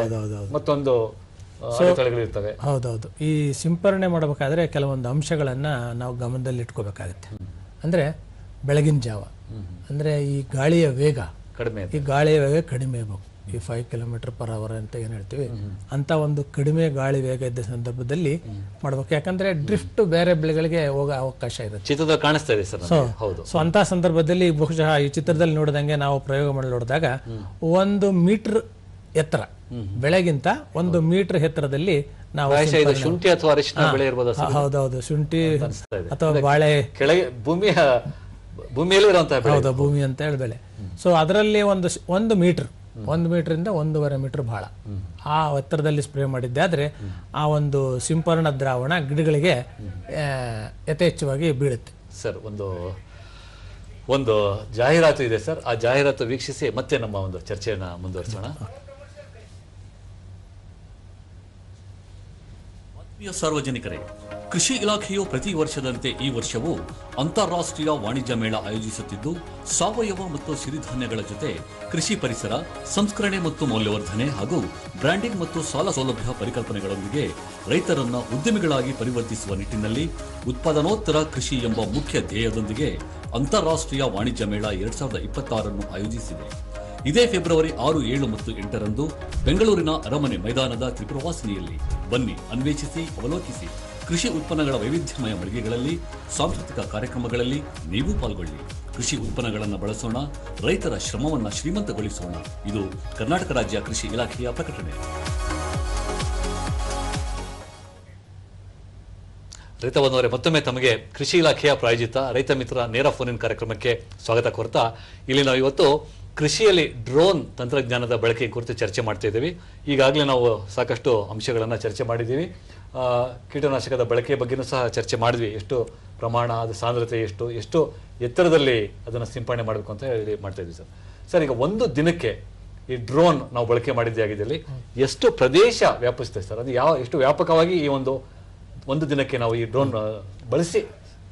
ಮತ್ತೊಂದು ಅಡೆತಡೆಗಳಿರ್ತವೆ. ಹೌದೌದು. ಈ ಸಿಂಪರಣೆ ಮಾಡಬೇಕಾದ್ರೆ ಕೆಲವೊಂದು ಅಂಶಗಳನ್ನು ನಾವು ಗಮನದಲ್ಲಿ ಇಟ್ಕೋಬೇಕಾಗತ್ತೆ ಅಂದರೆ ಬೆಳಗಿನ ಜಾವ. ಅಂದರೆ ಈ ಗಾಳಿಯ ವೇಗ. ಕಡಿಮೆ ಈ ಗಾಳಿಯ ವೇಗ ಕಡಿಮೆ ಇರಬೇಕು ಈ ಫೈವ್ ಕಿಲೋಮೀಟರ್ ಪರ್ ಅವರ್ ಅಂತ ಏನು ಹೇಳ್ತೀವಿ? ಅಂತ ಒಂದು ಕಡಿಮೆ ಗಾಳಿ ವೇಗ ಇದ್ದ ಸಂದರ್ಭದಲ್ಲಿ ಮಾಡ್ಬೇಕು. ಯಾಕಂದ್ರೆ ಡ್ರಿಫ್ಟ್ ಬೇರೆ ಬೆಳೆಗಳಿಗೆ ಹೋಗೋ ಅವಕಾಶ ಇರುತ್ತೆ. ಚಿತ್ರದಲ್ಲಿ ಕಾಣಿಸ್ತಾ ಇದೆ ಸರ್. ಹೌದು. ಸೊ ಅಂತ ಸಂದರ್ಭದಲ್ಲಿ ಬಹುಶಃ ಈ ಚಿತ್ರದಲ್ಲಿ ನೋಡಿದಂಗೆ ನಾವು ಪ್ರಯೋಗ ಮಾಡಿ ನೋಡಿದಾಗ ಒಂದು ಮೀಟರ್ ಎತ್ತರ. ಬೆಳೆಗಿಂತ ಒಂದು ಮೀಟರ್ ಎತ್ತರದಲ್ಲಿ ನಾವು ಶುಂಠಿ ಅಥವಾ ಅರಿಶಿನ ಬೆಳೆ ಇರಬಹುದು ಹೌದೌದು ಶುಂಠಿ ಅಥವಾ ಬಾಳೆ. ಕೆಳಗೆ ಭೂಮಿಯ ಭೂಮಿಯಲ್ಲಿ ಹೌದು ಭೂಮಿ ಅಂತ ಹೇಳಿ ಬೆಳೆ. ಸೊ ಅದರಲ್ಲಿ ಒಂದು ಒಂದು ಮೀಟರ್ ಒಂದು ಮೀಟರಿಂದ ಒಂದೂವರೆ ಮೀಟರ್ ಬಹಳ. ಆ ಎತ್ತರದಲ್ಲಿ ಸ್ಪ್ರೇ ಮಾಡಿದ್ದೆ. ಆದ್ರೆ ಆ ಒಂದು ಸಿಂಪರಣ ದ್ರಾವಣ ಗಿಡಗಳಿಗೆ ಯಥೇಚ್ಛವಾಗಿ ಬೀಳುತ್ತೆ. ಸರ್ ಒಂದು ಒಂದು ಜಾಹೀರಾತು ಇದೆ ಸರ್. ಆ ಜಾಹೀರಾತು ವೀಕ್ಷಿಸಿ ಮತ್ತೆ ನಮ್ಮ ಒಂದು ಚರ್ಚೆಯನ್ನು ಮುಂದುವರಿಸೋಣ. ಆತ್ಮೀಯ ಸಾರ್ವಜನಿಕರೇ, ಕೃಷಿ ಇಲಾಖೆಯು ಪ್ರತಿ ವರ್ಷದಂತೆ ಈ ವರ್ಷವೂ ಅಂತಾರಾಷ್ಟ್ರೀಯ ವಾಣಿಜ್ಯ ಮೇಳ ಆಯೋಜಿಸುತ್ತಿದ್ದು, ಸಾವಯವ ಮತ್ತು ಸಿರಿಧಾನ್ಯಗಳ ಜೊತೆ ಕೃಷಿ ಪರಿಸರ, ಸಂಸ್ಕರಣೆ ಮತ್ತು ಮೌಲ್ಯವರ್ಧನೆ ಹಾಗೂ ಬ್ರ್ಯಾಂಡಿಂಗ್ ಮತ್ತು ಸಾಲ ಸೌಲಭ್ಯ ಪರಿಕಲ್ಪನೆಗಳೊಂದಿಗೆ ರೈತರನ್ನ ಉದ್ಯಮಿಗಳಾಗಿ ಪರಿವರ್ತಿಸುವ ನಿಟ್ಟಿನಲ್ಲಿ ಉತ್ಪಾದನೋತ್ತರ ಕೃಷಿ ಎಂಬ ಮುಖ್ಯ ಧ್ಯೇಯದೊಂದಿಗೆ ಅಂತಾರಾಷ್ಟ್ರೀಯ ವಾಣಿಜ್ಯ ಮೇಳ ಎರಡ್ ಸಾವಿರದ ಇಪ್ಪತ್ತಾರನ್ನು ಆಯೋಜಿಸಿದೆ. ಇದೇ ಫೆಬ್ರವರಿ ಆರು, ಏಳು ಮತ್ತು ಎಂಟರಂದು ಬೆಂಗಳೂರಿನ ಅರಮನೆ ಮೈದಾನದ ತ್ರಿಪುರವಾಸಿನಿಯಲ್ಲಿ ಬನ್ನಿ, ಅನ್ವೇಷಿಸಿ, ಅವಲೋಕಿಸಿ. ಕೃಷಿ ಉತ್ಪನ್ನಗಳ ವೈವಿಧ್ಯಮಯ ಮಳಿಗೆಗಳಲ್ಲಿ, ಸಾಂಸ್ಕೃತಿಕ ಕಾರ್ಯಕ್ರಮಗಳಲ್ಲಿ ನೀವು ಪಾಲ್ಗೊಳ್ಳಿ. ಕೃಷಿ ಉತ್ಪನ್ನಗಳನ್ನು ಬಳಸೋಣ, ರೈತರ ಶ್ರಮವನ್ನು ಶ್ರೀಮಂತಗೊಳಿಸೋಣ. ಇದು ಕರ್ನಾಟಕ ರಾಜ್ಯ ಕೃಷಿ ಇಲಾಖೆಯ ಪ್ರಕಟಣೆ. ರೈತ ಬಂದವರೇ ಮತ್ತೊಮ್ಮೆ ತಮಗೆ ಕೃಷಿ ಇಲಾಖೆಯ ಪ್ರಾಯೋಜಿತ ರೈತ ಮಿತ್ರ ನೇರ ಫೋನಿನ ಕಾರ್ಯಕ್ರಮಕ್ಕೆ ಸ್ವಾಗತ ಕೋರ್ತಾ. ಇಲ್ಲಿ ನಾವು ಇವತ್ತು ಕೃಷಿಯಲ್ಲಿ ಡ್ರೋನ್ ತಂತ್ರಜ್ಞಾನದ ಬಳಕೆ ಕುರಿತು ಚರ್ಚೆ ಮಾಡ್ತಾ ಇದ್ದೀವಿ. ಈಗಾಗಲೇ ನಾವು ಸಾಕಷ್ಟು ಅಂಶಗಳನ್ನು ಚರ್ಚೆ ಮಾಡಿದ್ದೀವಿ. ಕೀಟನಾಶಕದ ಬಳಕೆ ಬಗ್ಗೆನೂ ಸಹ ಚರ್ಚೆ ಮಾಡಿದ್ವಿ. ಎಷ್ಟು ಪ್ರಮಾಣ, ಅದು ಸಾಂದ್ರತೆ ಎಷ್ಟು ಎಷ್ಟು ಎತ್ತರದಲ್ಲಿ ಅದನ್ನು ಸಿಂಪಡಣೆ ಮಾಡಬೇಕು ಅಂತ ಹೇಳಿ ಮಾಡ್ತಾ ಇದ್ವಿ ಸರ್. ಸರ್, ಈಗ ಒಂದು ದಿನಕ್ಕೆ ಈ ಡ್ರೋನ್ ನಾವು ಬಳಕೆ ಮಾಡಿದ್ದೇ ಆಗಿದ್ದಲ್ಲಿ ಎಷ್ಟು ಪ್ರದೇಶ ವ್ಯಾಪಿಸ್ತದೆ ಸರ್? ಅದು ಯಾವ, ಎಷ್ಟು ವ್ಯಾಪಕವಾಗಿ ಈ ಒಂದು ಒಂದು ದಿನಕ್ಕೆ ನಾವು ಈ ಡ್ರೋನ್ ಬಳಸಿ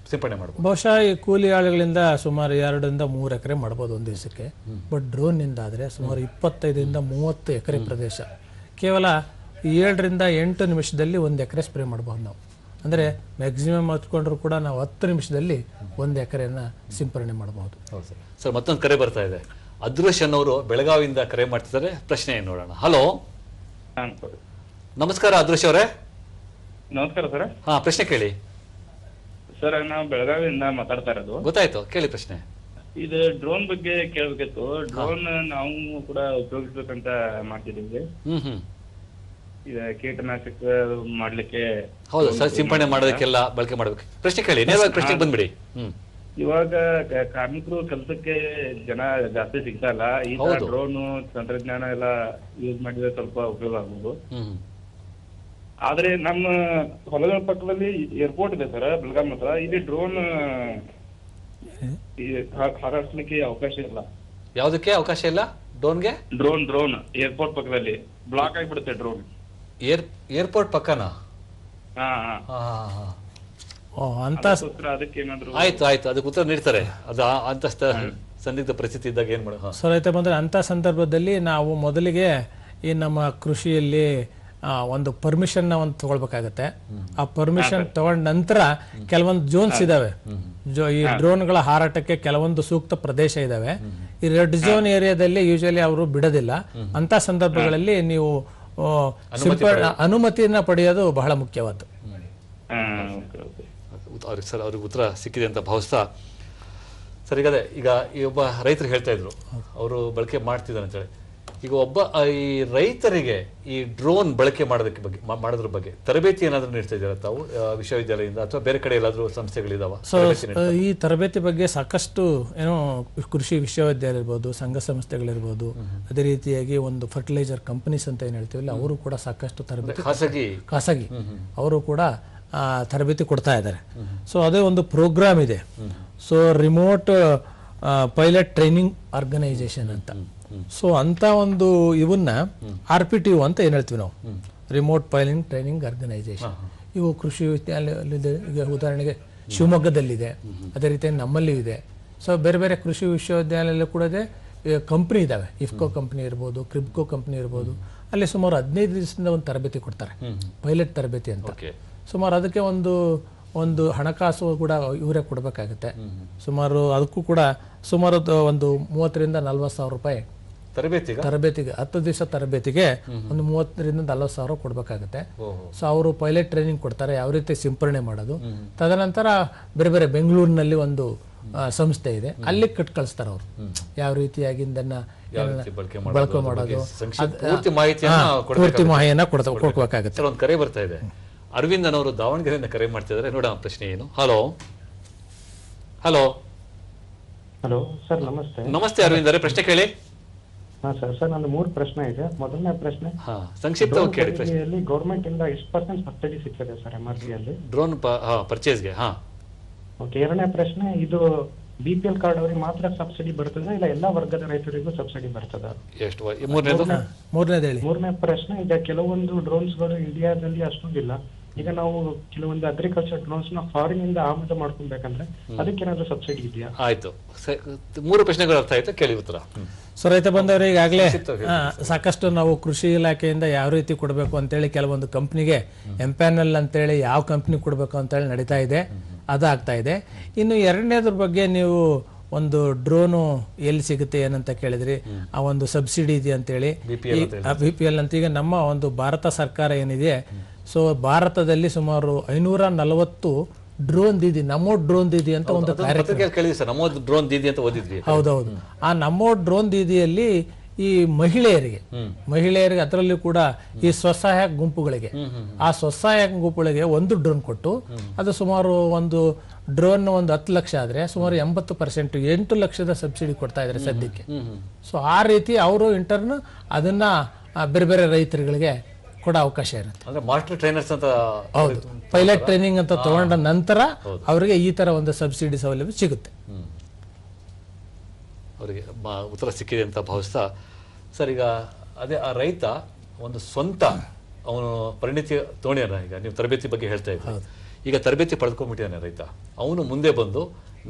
ಸಿಂಪಡಣೆ ಮಾಡಬಹುದು ಬಹುಶಃ ಈ ಕೂಲಿ ಆಳುಗಳಿಂದ ಸುಮಾರು ಎರಡರಿಂದ ಮೂರು ಎಕರೆ ಮಾಡ್ಬೋದು ಒಂದು ದಿವಸಕ್ಕೆ. ಬಟ್ ಡ್ರೋನ್ನಿಂದ ಆದ್ರೆ ಸುಮಾರು ಇಪ್ಪತ್ತೈದರಿಂದ ಮೂವತ್ತು ಎಕರೆ ಪ್ರದೇಶ. ಕೇವಲ ಏಳರಿಂದ ಎಂಟು ನಿಮಿಷದಲ್ಲಿ ಒಂದು ಎಕರೆ ಸ್ಪ್ರೇ ಮಾಡಬಹುದು ನಾವು. ಅಂದರೆ ಮ್ಯಾಕ್ಸಿಮಮ್ ಹತ್ಕೊಂಡ್ರು ಕೂಡ ನಾವು ಹತ್ತು ನಿಮಿಷದಲ್ಲಿ ಒಂದು ಎಕರೆಯನ್ನು ಸಿಂಪರಣೆ ಮಾಡಬಹುದು ಹೌದು ಸರ್. ಸರ್ ಮತ್ತೊಂದು ಕರೆ ಬರ್ತಾ ಇದೆ. ಅದೃಶ್ ಅನ್ನೋರು ಬೆಳಗಾವಿಯಿಂದ ಕರೆ ಮಾಡ್ತಿದ್ದಾರೆ. ಪ್ರಶ್ನೆ ನೋಡೋಣ. ಹಲೋ. ನಮಸ್ಕಾರ. ಅದೃಶ್ ಅವರೇ. ನಮಸ್ಕಾರ ಸರ್. ಹಾ ಪ್ರಶ್ನೆ ಕೇಳಿ. ಸರ್ ನಾವು ಬೆಳಗಾವಿಯಿಂದ ಮಾತಾಡ್ತಾ ಇರೋದು. ಗೊತ್ತಾಯ್ತು ಕೇಳಿ ಪ್ರಶ್ನೆ. ಇದು ಡ್ರೋನ್ ಬಗ್ಗೆ ಕೇಳಬೇಕಿತ್ತು. ಡ್ರೋನ್ ನಾವು ಕೂಡ ಉಪಯೋಗಿಸ್ಬೇಕಂತ ಮಾಡ್ತಿದ್ದೀವಿ. ಹ್ಮ್ ಹ್ಮ್. ಇದು ಕೀಟನಾಶಕ ಮಾಡ್ಲಿಕ್ಕೆ ಹೌದು ಸರ್ ಸಿಂಪಡಣೆ ಮಾಡೋದಕ್ಕೆಲ್ಲ ಬಳಕೆ ಮಾಡ್ಬೇಕು. ಪ್ರಶ್ನೆ ಕೇಳಿ ನೇರವಾಗಿ ಪ್ರಶ್ನೆಗೆ ಬಂದ್ಬಿಡಿ. ಹ್ಮ್. ಇವಾಗ ಕ- ಕಾರ್ಮಿಕರು ಕೆಲಸಕ್ಕೆ ಜನ ಜಾಸ್ತಿ ಸಿಗ್ತಾ ಇಲ್ಲ. ಈ ಹೌದು. ಡ್ರೋನ್ ತಂತ್ರಜ್ಞಾನ ಎಲ್ಲ ಯೂಸ್ ಮಾಡಿದ್ರೆ ಸ್ವಲ್ಪ ಉಪಯೋಗ ಆಗ್ಬೋದು. ಹ್ಮ್ ಹ್ಮ್. ಆದ್ರೆ ನಮ್ಮ ಹೊಲಗಳ ಪಕ್ಕದಲ್ಲಿ ಏರ್ಪೋರ್ಟ್ ಇದೆ ಸರ್ ಬೆಳಗಾಂ ಹತ್ರ. ಇಲ್ಲಿ ಡ್ರೋನ್ ಹಾರಾಡ್ಸ್ಲಿಕ್ಕೆ ಅವಕಾಶ ಇಲ್ಲ. ಯಾವ್ದಕ್ಕೆ ಅವಕಾಶ ಇಲ್ಲ? ಡ್ರೋನ್ಗೆ ಡ್ರೋನ್ ಡ್ರೋನ್ ಏರ್ಪೋರ್ಟ್ ಪಕ್ಕದಲ್ಲಿ. ಬ್ಲಾಕ್ ಆಗಿಬಿಡುತ್ತೆ ಡ್ರೋನ್ ಏರ್ ಏರ್ಪೋರ್ಟ್ ಪಕ್ಕನಾ? ಹಾ ಹಾ. ಹಾ ಹಾ ಹಾ. ಓ ಅಂತ ಅದಕ್ಕೆ ಏನಾದ್ರು ಆಯ್ತು ಆಯ್ತು. ಅದಕ್ಕೆ ಉತ್ತರ ನೀಡ್ತಾರೆ. ಅದು ಆ- ಅಂತ ಸ್ಥ- ಸಂದಿಗ್ಧ ಪರಿಸ್ಥಿತಿ ಇದ್ದಾಗ ಏನ್ ಮಾಡೋದು ಸರ್ ರೈತ ಬಂದರೆ ಅಂಥ ಸಂದರ್ಭದಲ್ಲಿ ನಾವು ಮೊದಲಿಗೆ ಈ ನಮ್ಮ ಕೃಷಿಯಲ್ಲಿ ಒಂದು ಪರ್ಮಿಷನ್ ಒಂದು ತಗೊಳ್ಬೇಕಾಗತ್ತೆ. ಆ ಪರ್ಮಿಷನ್ ತಗೊಂಡ ನಂತರ ಕೆಲವೊಂದು ಜೋನ್ಸ್ ಇದಾವೆ. ಈ ಡ್ರೋನ್ಗಳ ಹಾರಾಟಕ್ಕೆ ಕೆಲವೊಂದು ಸೂಕ್ತ ಪ್ರದೇಶ ಇದಾವೆ. ಈ ರೆಡ್ ಝೋನ್ ಏರಿಯಾದಲ್ಲಿ ಯೂಶಲಿ ಅವರು ಬಿಡೋದಿಲ್ಲ. ಅಂತ ಸಂದರ್ಭಗಳಲ್ಲಿ ನೀವು ಅನುಮತಿಯನ್ನ ಪಡೆಯೋದು ಬಹಳ ಮುಖ್ಯವಾದ್ದು. ಸರ್ ಅವ್ರಿಗೆ ಉತ್ತರ ಸಿಕ್ಕಿದೆ ಅಂತ ಭಾವಿಸ್ತಾ. ಸರ್ ಈಗ ಈಗ ಈ ಒಬ್ಬ ರೈತರು ಹೇಳ್ತಾ ಇದ್ರು. ಅವರು ಬಳಕೆ ಮಾಡ್ತಿದ್ದಾರೆ ಅಂತೇಳಿ. ಈಗ ಒಬ್ಬ ಈ ರೈತರಿಗೆ ಈ ಡ್ರೋನ್ ಬಳಕೆ ಮಾಡೋದಕ್ಕೆ ಬಗ್ಗೆ ಮಾಡೋದ್ರ ಬಗ್ಗೆ ತರಬೇತಿ ಏನಾದರೂ ನೀಡ್ತಾ ಇದ್ದೀರಾ ತಾವು ವಿಶ್ವವಿದ್ಯಾಲಯದಿಂದ ಅಥವಾ ಬೇರೆ ಕಡೆ ಎಲ್ಲಾದರೂ ಸಂಸ್ಥೆಗಳಿದಾವ? ಸೊ ಈ ತರಬೇತಿ ಬಗ್ಗೆ ಸಾಕಷ್ಟು ಏನೋ ಕೃಷಿ ವಿಶ್ವವಿದ್ಯಾಲಯ ಇರ್ಬೋದು ಸಂಘ ಸಂಸ್ಥೆಗಳಿರ್ಬೋದು ಅದೇ ರೀತಿಯಾಗಿ ಒಂದು ಫರ್ಟಿಲೈಸರ್ ಕಂಪನೀಸ್ ಅಂತ ಏನು ಹೇಳ್ತೀವಲ್ಲ ಅವರು ಕೂಡ ಸಾಕಷ್ಟು ತರಬೇತಿ ಖಾಸಗಿ. ಖಾಸಗಿ. ಅವರು ಕೂಡ ತರಬೇತಿ ಕೊಡ್ತಾ ಇದ್ದಾರೆ. ಸೊ ಅದೇ ಒಂದು ಪ್ರೋಗ್ರಾಮ್ ಇದೆ. So remote pilot training organisation ಅಂತ. ಸೊ ಅಂತ ಒಂದು ಇವನ್ನ ಆರ್ ಪಿ ಟಿ ಅಂತ ಏನ್ ಹೇಳ್ತೀವಿ ನಾವು? ರಿಮೋಟ್ ಪೈಲಿಂಗ್ ಟ್ರೈನಿಂಗ್ ಆರ್ಗನೈಸೇಷನ್ ಇವು ಕೃಷಿ ವಿಶ್ವವಿದ್ಯಾಲಯದಲ್ಲಿದೆ ಈಗ ಉದಾಹರಣೆಗೆ ಶಿವಮೊಗ್ಗದಲ್ಲಿದೆ. ಅದೇ ರೀತಿ ನಮ್ಮಲ್ಲಿ ಇದೆ. ಸೊ ಬೇರೆ ಬೇರೆ ಕೃಷಿ ವಿಶ್ವವಿದ್ಯಾಲಯ ಕೂಡ ಇದೆ. ಕಂಪ್ನಿ ಇದಾವೆ. ಇಫ್ಕೋ ಕಂಪ್ನಿ ಇರ್ಬೋದು ಕ್ರಿಪ್ಕೋ ಕಂಪ್ನಿ ಇರ್ಬೋದು. ಅಲ್ಲಿ ಸುಮಾರು ಹದಿನೈದು ದಿವಸದಿಂದ ಒಂದು ತರಬೇತಿ ಕೊಡ್ತಾರೆ. ಪೈಲಟ್ ತರಬೇತಿ ಅಂತ. ಸುಮಾರು ಅದಕ್ಕೆ ಒಂದು ಒಂದು ಹಣಕಾಸು ಕೂಡ ಇವರೇ ಕೊಡಬೇಕಾಗುತ್ತೆ. ಸುಮಾರು ಅದಕ್ಕೂ ಕೂಡ ಸುಮಾರು ಒಂದು ಮೂವತ್ತರಿಂದ ನಲ್ವತ್ತು ಸಾವಿರ ರೂಪಾಯಿ ತರಬೇತಿಗ? ತರಬೇತಿಗೆ ಹತ್ತು ದಿವಸ ತರಬೇತಿಗೆ ಒಂದು ಮೂವತ್ತರಿಂದ ನಲ್ವತ್ತು ಸಾವಿರ ಕೊಡಬೇಕಾಗುತ್ತೆ. ಸೊ ಅವರು ಪೈಲಟ್ ಟ್ರೈನಿಂಗ್ ಕೊಡ್ತಾರೆ ಯಾವ ರೀತಿ ಸಿಂಪರಣೆ ಮಾಡೋದು. ತದನಂತರ ಬೇರೆ ಬೇರೆ ಬೆಂಗಳೂರಿನಲ್ಲಿ ಒಂದು ಸಂಸ್ಥೆ ಇದೆ. ಅಲ್ಲಿ ಕಟ್ ಕಳಿಸ್ತಾರೆ ಅವರು ಯಾವ ರೀತಿಯಾಗಿ ಇದನ್ನ ಬಳಕೆ ಮಾಡೋದು, ಪೂರ್ತಿ ಮಾಹಿತಿಯನ್ನ ಕೊಡ್ಬೇಕಾಗುತ್ತೆ. ಪೂರ್ತಿ ಮಾಹಿತಿಯನ್ನ ಕೊಡ್ಬೇಕಾಗುತ್ತೆ. ಒಂದು ಕರೆ ಬರ್ತಾ ಇದೆ. ಅರವಿಂದನ್ ಅನ್ನೋರು ದಾವಣಗೆರೆಯಿಂದ ಕರೆ ಮಾಡ್ತಿದ್ದಾರೆ. ನೋಡೋಣ ಪ್ರಶ್ನೆ ಏನು. ಹಲೋ ಹಲೋ ಹಲೋ ಸರ್ ನಮಸ್ತೆ. ನಮಸ್ತೆ ಅರವಿಂದ್ ಅವರೇ ಪ್ರಶ್ನೆ ಕೇಳಿ. ಹಾ ಸರ್ ಸರ್ ನಂದು ಮೂರು ಪ್ರಶ್ನೆ ಇದೆ. ಮೊದಲನೇ ಪ್ರಶ್ನೆ ಹಾ ಸಂಕ್ಷಿಪ್ತವಾಗಿ ಕೇಳಿ ಪ್ರಶ್ನೆ ಖರೀದಿಯಲ್ಲಿ ಗೌರ್ಮೆಂಟ್ ಇಂದ ಎಷ್ಟು ಪರ್ಸೆಂಟ್ ಸಬ್ಸಿಡಿ ಸಿಗ್ತದೆ ಸರ್ ಎಂ ಆರ್ ಪಿ ಅಲ್ಲಿ ಡ್ರೋನ್ ಪರ್ಚೇಸ್ಗೆ ಹಾ. ಓಕೆ ಎರಡನೇ ಪ್ರಶ್ನೆ ಇದು ಬಿಪಿಎಲ್ ಪಿ ಎಲ್ ಕಾರ್ಡ್ ಅವರಿಗೆ ಮಾತ್ರ ಸಬ್ಸಿಡಿ ಬರ್ತದೆ ಇಲ್ಲ ಎಲ್ಲಾ ವರ್ಗದ ರೈತರಿಗೂ ಸಬ್ಸಿಡಿ ಬರ್ತದ? ಎಷ್ಟು ಮೂರನೇದು? ಮೂರನೇದು ಹೇಳಿ. ಮೂರನೇ ಪ್ರಶ್ನೆ ಈಗ ಕೆಲವೊಂದು ಡ್ರೋನ್ಸ್ಗಳು ಇಂಡಿಯಾದಲ್ಲಿ ಅಷ್ಟೊಂದಿಲ್ಲ. ಈಗ ನಾವು ಕೆಲವೊಂದು ಅಗ್ರಿಕಲ್ಚರ್ ಡ್ರೋನ್ಸ್ನ ಫಾರಿನ್ ಇಂದ ಆಮದು ಮಾಡ್ಕೊಬೇಕಂದ್ರೆ ಅದಕ್ಕೇನಾದ್ರೂ ಸಬ್ಸಿಡಿ ಇದೆಯಾ? ಆಯ್ತು. ಮೂರು ಪ್ರಶ್ನೆಗಳು ಅರ್ಥ ಆಯ್ತು? ಕೇಳಿ ಉತ್ತರ. ಸೊ ರೈತ ಬಂದವರು ಈಗಾಗಲೇ ಸಾಕಷ್ಟು ನಾವು ಕೃಷಿ ಇಲಾಖೆಯಿಂದ ಯಾವ ರೀತಿ ಕೊಡಬೇಕು ಅಂತೇಳಿ ಕೆಲವೊಂದು ಕಂಪ್ನಿಗೆ ಎಂಪ್ಯಾನಲ್ ಅಂತೇಳಿ ಯಾವ ಕಂಪ್ನಿ ಕೊಡಬೇಕು ಅಂತೇಳಿ ನಡೀತಾ ಇದೆ. ಅದಾಗ್ತಾ ಇದೆ. ಇನ್ನು ಎರಡನೇದ್ರ ಬಗ್ಗೆ ನೀವು ಒಂದು ಡ್ರೋನು ಎಲ್ಲಿ ಸಿಗುತ್ತೆ ಏನಂತ ಕೇಳಿದ್ರಿ? ಆ ಒಂದು ಸಬ್ಸಿಡಿ ಇದೆ ಅಂತೇಳಿ? ಬಿ ಪಿ ಎಲ್ ಅಂತ ಈಗ ನಮ್ಮ ಒಂದು ಭಾರತ ಸರ್ಕಾರ ಏನಿದೆ ಸೊ ಭಾರತದಲ್ಲಿ ಸುಮಾರು ಐನೂರ ನಲವತ್ತು ಡ್ರೋನ್ ದೀದಿ ನಮೋ ಡ್ರೋನ್ ದೀದಿ ಅಂತ ಒಂದು ಡ್ರೋನ್ ದೀದಿ ಅಂತ ಓದಿದ್ವಿ. ಹೌದೌದು. ಆ ನಮೋ ಡ್ರೋನ್ ದೀದಿಯಲ್ಲಿ ಈ ಮಹಿಳೆಯರಿಗೆ ಮಹಿಳೆಯರಿಗೆ ಅದರಲ್ಲಿ ಕೂಡ ಈ ಸ್ವಸಹಾಯ ಗುಂಪುಗಳಿಗೆ ಆ ಸ್ವಸಹಾಯ ಗುಂಪುಗಳಿಗೆ ಒಂದು ಡ್ರೋನ್ ಕೊಟ್ಟು ಅದು ಸುಮಾರು ಒಂದು ಡ್ರೋನ್ ಒಂದು ಹತ್ತು ಲಕ್ಷ ಆದ್ರೆ ಸುಮಾರು ಎಂಬತ್ತು ಪರ್ಸೆಂಟ್ ಎಂಟು ಲಕ್ಷದ ಸಬ್ಸಿಡಿ ಕೊಡ್ತಾ ಇದ್ದಾರೆ ಸದ್ಯಕ್ಕೆ. ಸೊ ಆ ರೀತಿ ಅವರು ಇಂಟರ್ನ್ ಅದನ್ನ ಬೇರೆ ಬೇರೆ ರೈತರುಗಳಿಗೆ ಕೊಡೋ ಅವಕಾಶ ಇರುತ್ತೆ. ಅಂದ್ರೆ ಮಾಸ್ಟರ್ ಟ್ರೈನರ್ಸ್ ಅಂತ ಹೌದು. ಪೈಲಟ್ ಟ್ರೈನಿಂಗ್ ಅಂತ ತಗೊಂಡ ನಂತರ ಅವರಿಗೆ ಈ ತರ ಒಂದು ಸಬ್ಸಿಡಿ ಸೌಲಭ್ಯ ಸಿಗುತ್ತೆ. ಅವರಿಗೆ ಉತ್ತರ ಸಿಕ್ಕಿದೆ ಅಂತ ಭಾವಿಸ್ತಾ ಸರ್ ಈಗ ಅದೇ ಆ ರೈತ ಒಂದು ಸ್ವಂತ ಅವನು ಪರಿಣಿತಿ ತೋಣಿಯಾನ ಈಗ ನೀವು ತರಬೇತಿ ಬಗ್ಗೆ ಹೇಳ್ತಾ ಇದ್ದೀವಿ ಈಗ ತರಬೇತಿ ಪಡೆದುಕೊಂಡ್ಬಿಟ್ಟಿದ್ದಾನೆ ರೈತ. ಅವನು ಮುಂದೆ ಬಂದು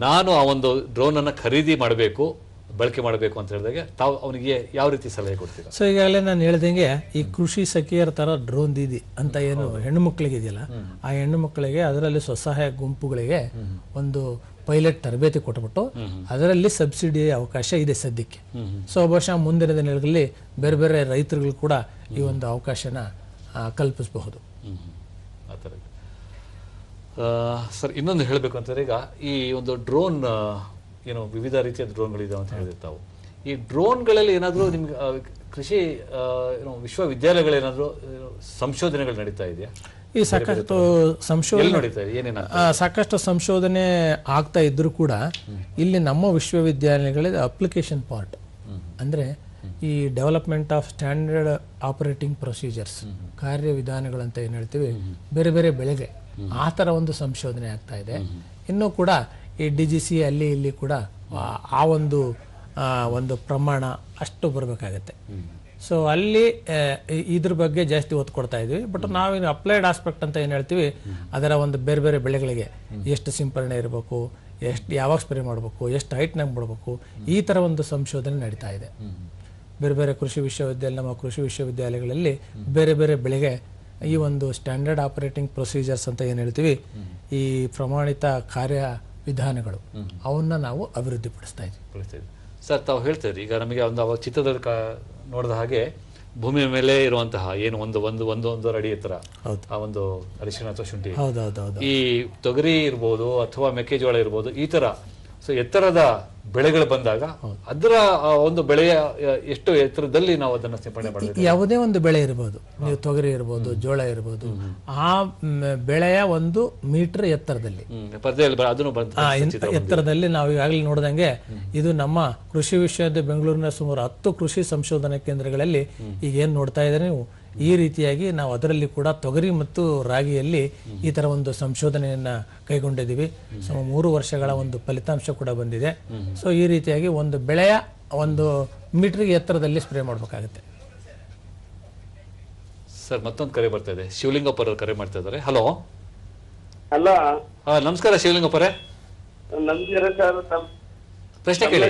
ನಾನು ಆ ಒಂದು ಡ್ರೋನನ್ನು ಅನ್ನ ಖರೀದಿ ಮಾಡಬೇಕು ಬಳಕೆ ಮಾಡಬೇಕು ಅಂತ ಹೇಳಿದಾಗ ತಾವು ಅವನಿಗೆ ಯಾವ ರೀತಿ ಸಲಹೆ ಕೊಡ್ತೀರಾ? ಸೊ ಈಗಾಗಲೇ ನಾನು ಹೇಳ್ದಂಗೆ ಈ ಕೃಷಿ ಸಖಿಯರ ತರ ಡ್ರೋನ್ ದೀದಿ ಅಂತ ಏನು ಹೆಣ್ಣು ಮಕ್ಕಳಿಗೆ ಇದೆಯಲ್ಲ ಆ ಹೆಣ್ಣು ಮಕ್ಕಳಿಗೆ ಅದರಲ್ಲಿ ಸ್ವಸಹಾಯ ಗುಂಪುಗಳಿಗೆ ಒಂದು ಪೈಲಟ್ ತರಬೇತಿ ಕೊಟ್ಬಿಟ್ಟು ಅದರಲ್ಲಿ ಸಬ್ಸಿಡಿ ಅವಕಾಶ ಇದೆ ಸದ್ಯಕ್ಕೆ. ಸೊ ಬಹುಶಃ ಮುಂದಿನ ದಿನಗಳಲ್ಲಿ ಬೇರೆ ಬೇರೆ ರೈತರುಗಳು ಕೂಡ ಈ ಒಂದು ಅವಕಾಶನ ಕಲ್ಪಿಸಬಹುದು. ಸರ್ ಇನ್ನೊಂದು ಹೇಳಬೇಕು ಅಂತಂದ್ರೆ ಈಗ ಈ ಒಂದು ಡ್ರೋನ್ ಏನು ವಿವಿಧ ರೀತಿಯ ಡ್ರೋನ್ಗಳಿದಾವೆ ಅಂತ ಹೇಳಿದ್ರೆ ತಾವು. ಈ ಡ್ರೋನ್ಗಳಲ್ಲಿ ಏನಾದರೂ ನಿಮ್ಗೆ ಕೃಷಿ ಏನು ವಿಶ್ವವಿದ್ಯಾಲಯಗಳೇನಾದರೂ ಸಂಶೋಧನೆಗಳು ನಡೀತಾ ಇದೆಯಾ? ಈ ಸಾಕಷ್ಟು ಸಂಶೋಧನೆ ಸಾಕಷ್ಟು ಸಂಶೋಧನೆ ಆಗ್ತಾ ಇದ್ರೂ ಕೂಡ ಇಲ್ಲಿ ನಮ್ಮ ವಿಶ್ವವಿದ್ಯಾಲಯಗಳಲ್ಲಿ ಅಪ್ಲಿಕೇಶನ್ ಪಾರ್ಟ್. ಅಂದ್ರೆ ಈ development of standard operating procedures ಕಾರ್ಯವಿಧಾನಗಳಂತ ಏನು ಹೇಳ್ತೀವಿ ಬೇರೆ ಬೇರೆ ಬೆಳೆಗೆ ಆ ಥರ ಒಂದು ಸಂಶೋಧನೆ ಆಗ್ತಾ ಇದೆ. ಇನ್ನೂ ಕೂಡ ಈ ಡಿ ಜಿ ಸಿ ಅಲ್ಲಿ ಇಲ್ಲಿ ಕೂಡ ಆ- ಒಂದು ಒಂದು ಪ್ರಮಾಣ ಅಷ್ಟು ಬರಬೇಕಾಗತ್ತೆ. ಸೊ ಅಲ್ಲಿ ಇದ್ರ ಬಗ್ಗೆ ಜಾಸ್ತಿ ಒತ್ತು ಕೊಡ್ತಾ ಇದ್ವಿ. ಬಟ್ ನಾವೇನು ಅಪ್ಲೈಡ್ ಆಸ್ಪೆಕ್ಟ್ ಅಂತ ಏನು ಹೇಳ್ತೀವಿ ಅದರ ಒಂದು ಬೇರೆ ಬೇರೆ ಬೆಳೆಗಳಿಗೆ ಎಷ್ಟು ಸಿಂಪರಣೆ ಇರಬೇಕು ಎಷ್ಟು ಯಾವಾಗ ಸ್ಪ್ರೇ ಮಾಡಬೇಕು ಎಷ್ಟು ಹೈಟ್ನಾಗ ಮಾಡಬೇಕು ಈ ಥರ ಒಂದು ಸಂಶೋಧನೆ ನಡೀತಾ ಇದೆ. ಬೇರೆ ಬೇರೆ ಕೃಷಿ ವಿಶ್ವವಿದ್ಯಾಲಯ ನಮ್ಮ ಕೃಷಿ ವಿಶ್ವವಿದ್ಯಾಲಯಗಳಲ್ಲಿ ಬೇರೆ ಬೇರೆ ಬೆಳೆಗೆ ಈ ಒಂದು ಸ್ಟ್ಯಾಂಡರ್ಡ್ ಆಪರೇಟಿಂಗ್ ಪ್ರೊಸೀಜರ್ಸ್ ಅಂತ ಏನು ಹೇಳ್ತೀವಿ ಈ ಪ್ರಮಾಣಿತ ಕಾರ್ಯ ವಿಧಾನಗಳು. ಅವನ್ನ ನಾವು ಅಭಿವೃದ್ಧಿಪಡಿಸ್ತಾ ಇದ್ದೀವಿ ಸರ್ ತಾವು ಹೇಳ್ತೀರಿ ಈಗ ನಮಗೆ ಒಂದು ಅವಾಗ ಚಿತ್ರದುರ್ಗ ಕಾ ನೋಡಿದ ಹಾಗೆ ಭೂಮಿಯ ಮೇಲೆ ಇರುವಂತಹ ಏನು ಒಂದು ಒಂದು ಒಂದು ಒಂದು ಅಡಿ ಎತ್ತರ. ಆ ಒಂದು ಅರಿಶಿಣ ಅಥವಾ ಶುಂಠಿ. ಈ ತೊಗರಿ ಇರ್ಬೋದು ಅಥವಾ ಮೆಕ್ಕೆಜೋಳ ಇರ್ಬೋದು ಈ ತರ ಸೊ ಎತ್ತರದ ಬೆಳೆಗಳು ಬಂದಾಗ ಅದರ ಒಂದು ಬೆಳೆಯ ಎಷ್ಟು ಎತ್ತರದಲ್ಲಿ ನಾವು ಅದನ್ನು ಸಿಂಪಡಣೆ ಮಾಡಬೇಕು? ಯಾವುದೇ ಒಂದು ಬೆಳೆ ಇರ್ಬೋದು. ನೀವು ತೊಗರಿ ಇರ್ಬೋದು ಜೋಳ ಇರ್ಬೋದು ಆ ಬೆಳೆಯ ಒಂದು ಮೀಟರ್ ಎತ್ತರದಲ್ಲಿ. ಎತ್ತರದಲ್ಲಿ ನಾವು ಈಗಾಗಲೇ ನೋಡಿದಂಗೆ ಇದು ನಮ್ಮ ಕೃಷಿ ವಿಶ್ವವಿದ್ಯಾಲಯ ಬೆಂಗಳೂರಿನ ಸುಮಾರು ಹತ್ತು ಕೃಷಿ ಸಂಶೋಧನಾ ಕೇಂದ್ರಗಳಲ್ಲಿ ಈಗ ಏನ್ ನೋಡ್ತಾ ಇದ್ದಾರೆ ನೀವು? ಈ ರೀತಿಯಾಗಿ ನಾವು ಅದರಲ್ಲಿ ಕೂಡ ತೊಗರಿ ಮತ್ತು ರಾಗಿಯಲ್ಲಿ ಈ ತರ ಒಂದು ಸಂಶೋಧನೆಯನ್ನ ಕೈಗೊಂಡಿದ್ದೀವಿ. ಸೊ ಮೂರು ವರ್ಷಗಳ ಒಂದು ಫಲಿತಾಂಶ ಕೂಡ ಬಂದಿದೆ. ಸೊ ಈ ರೀತಿಯಾಗಿ ಒಂದು ಬೆಳೆಯ ಒಂದು ಮೀಟರ್ ಎತ್ತರದಲ್ಲಿ ಸ್ಪ್ರೇ ಮಾಡಬೇಕಾಗುತ್ತೆ. ಸರ್ ಮತ್ತೊಂದು ಕರೆ ಬರ್ತಾ ಇದೆ. ಶಿವಲಿಂಗಪ್ಪರ ಕರೆ ಮಾಡ್ತಾ ಇದ್ದಾರೆ. ಹಲೋ. ಅಲ್ಲ ನಮಸ್ಕಾರ ಶಿವಲಿಂಗಪ್ಪರೇ. ನಮಸ್ಕಾರ ಸರ್ ಪ್ರಶ್ನೆ ಕೇಳಿ.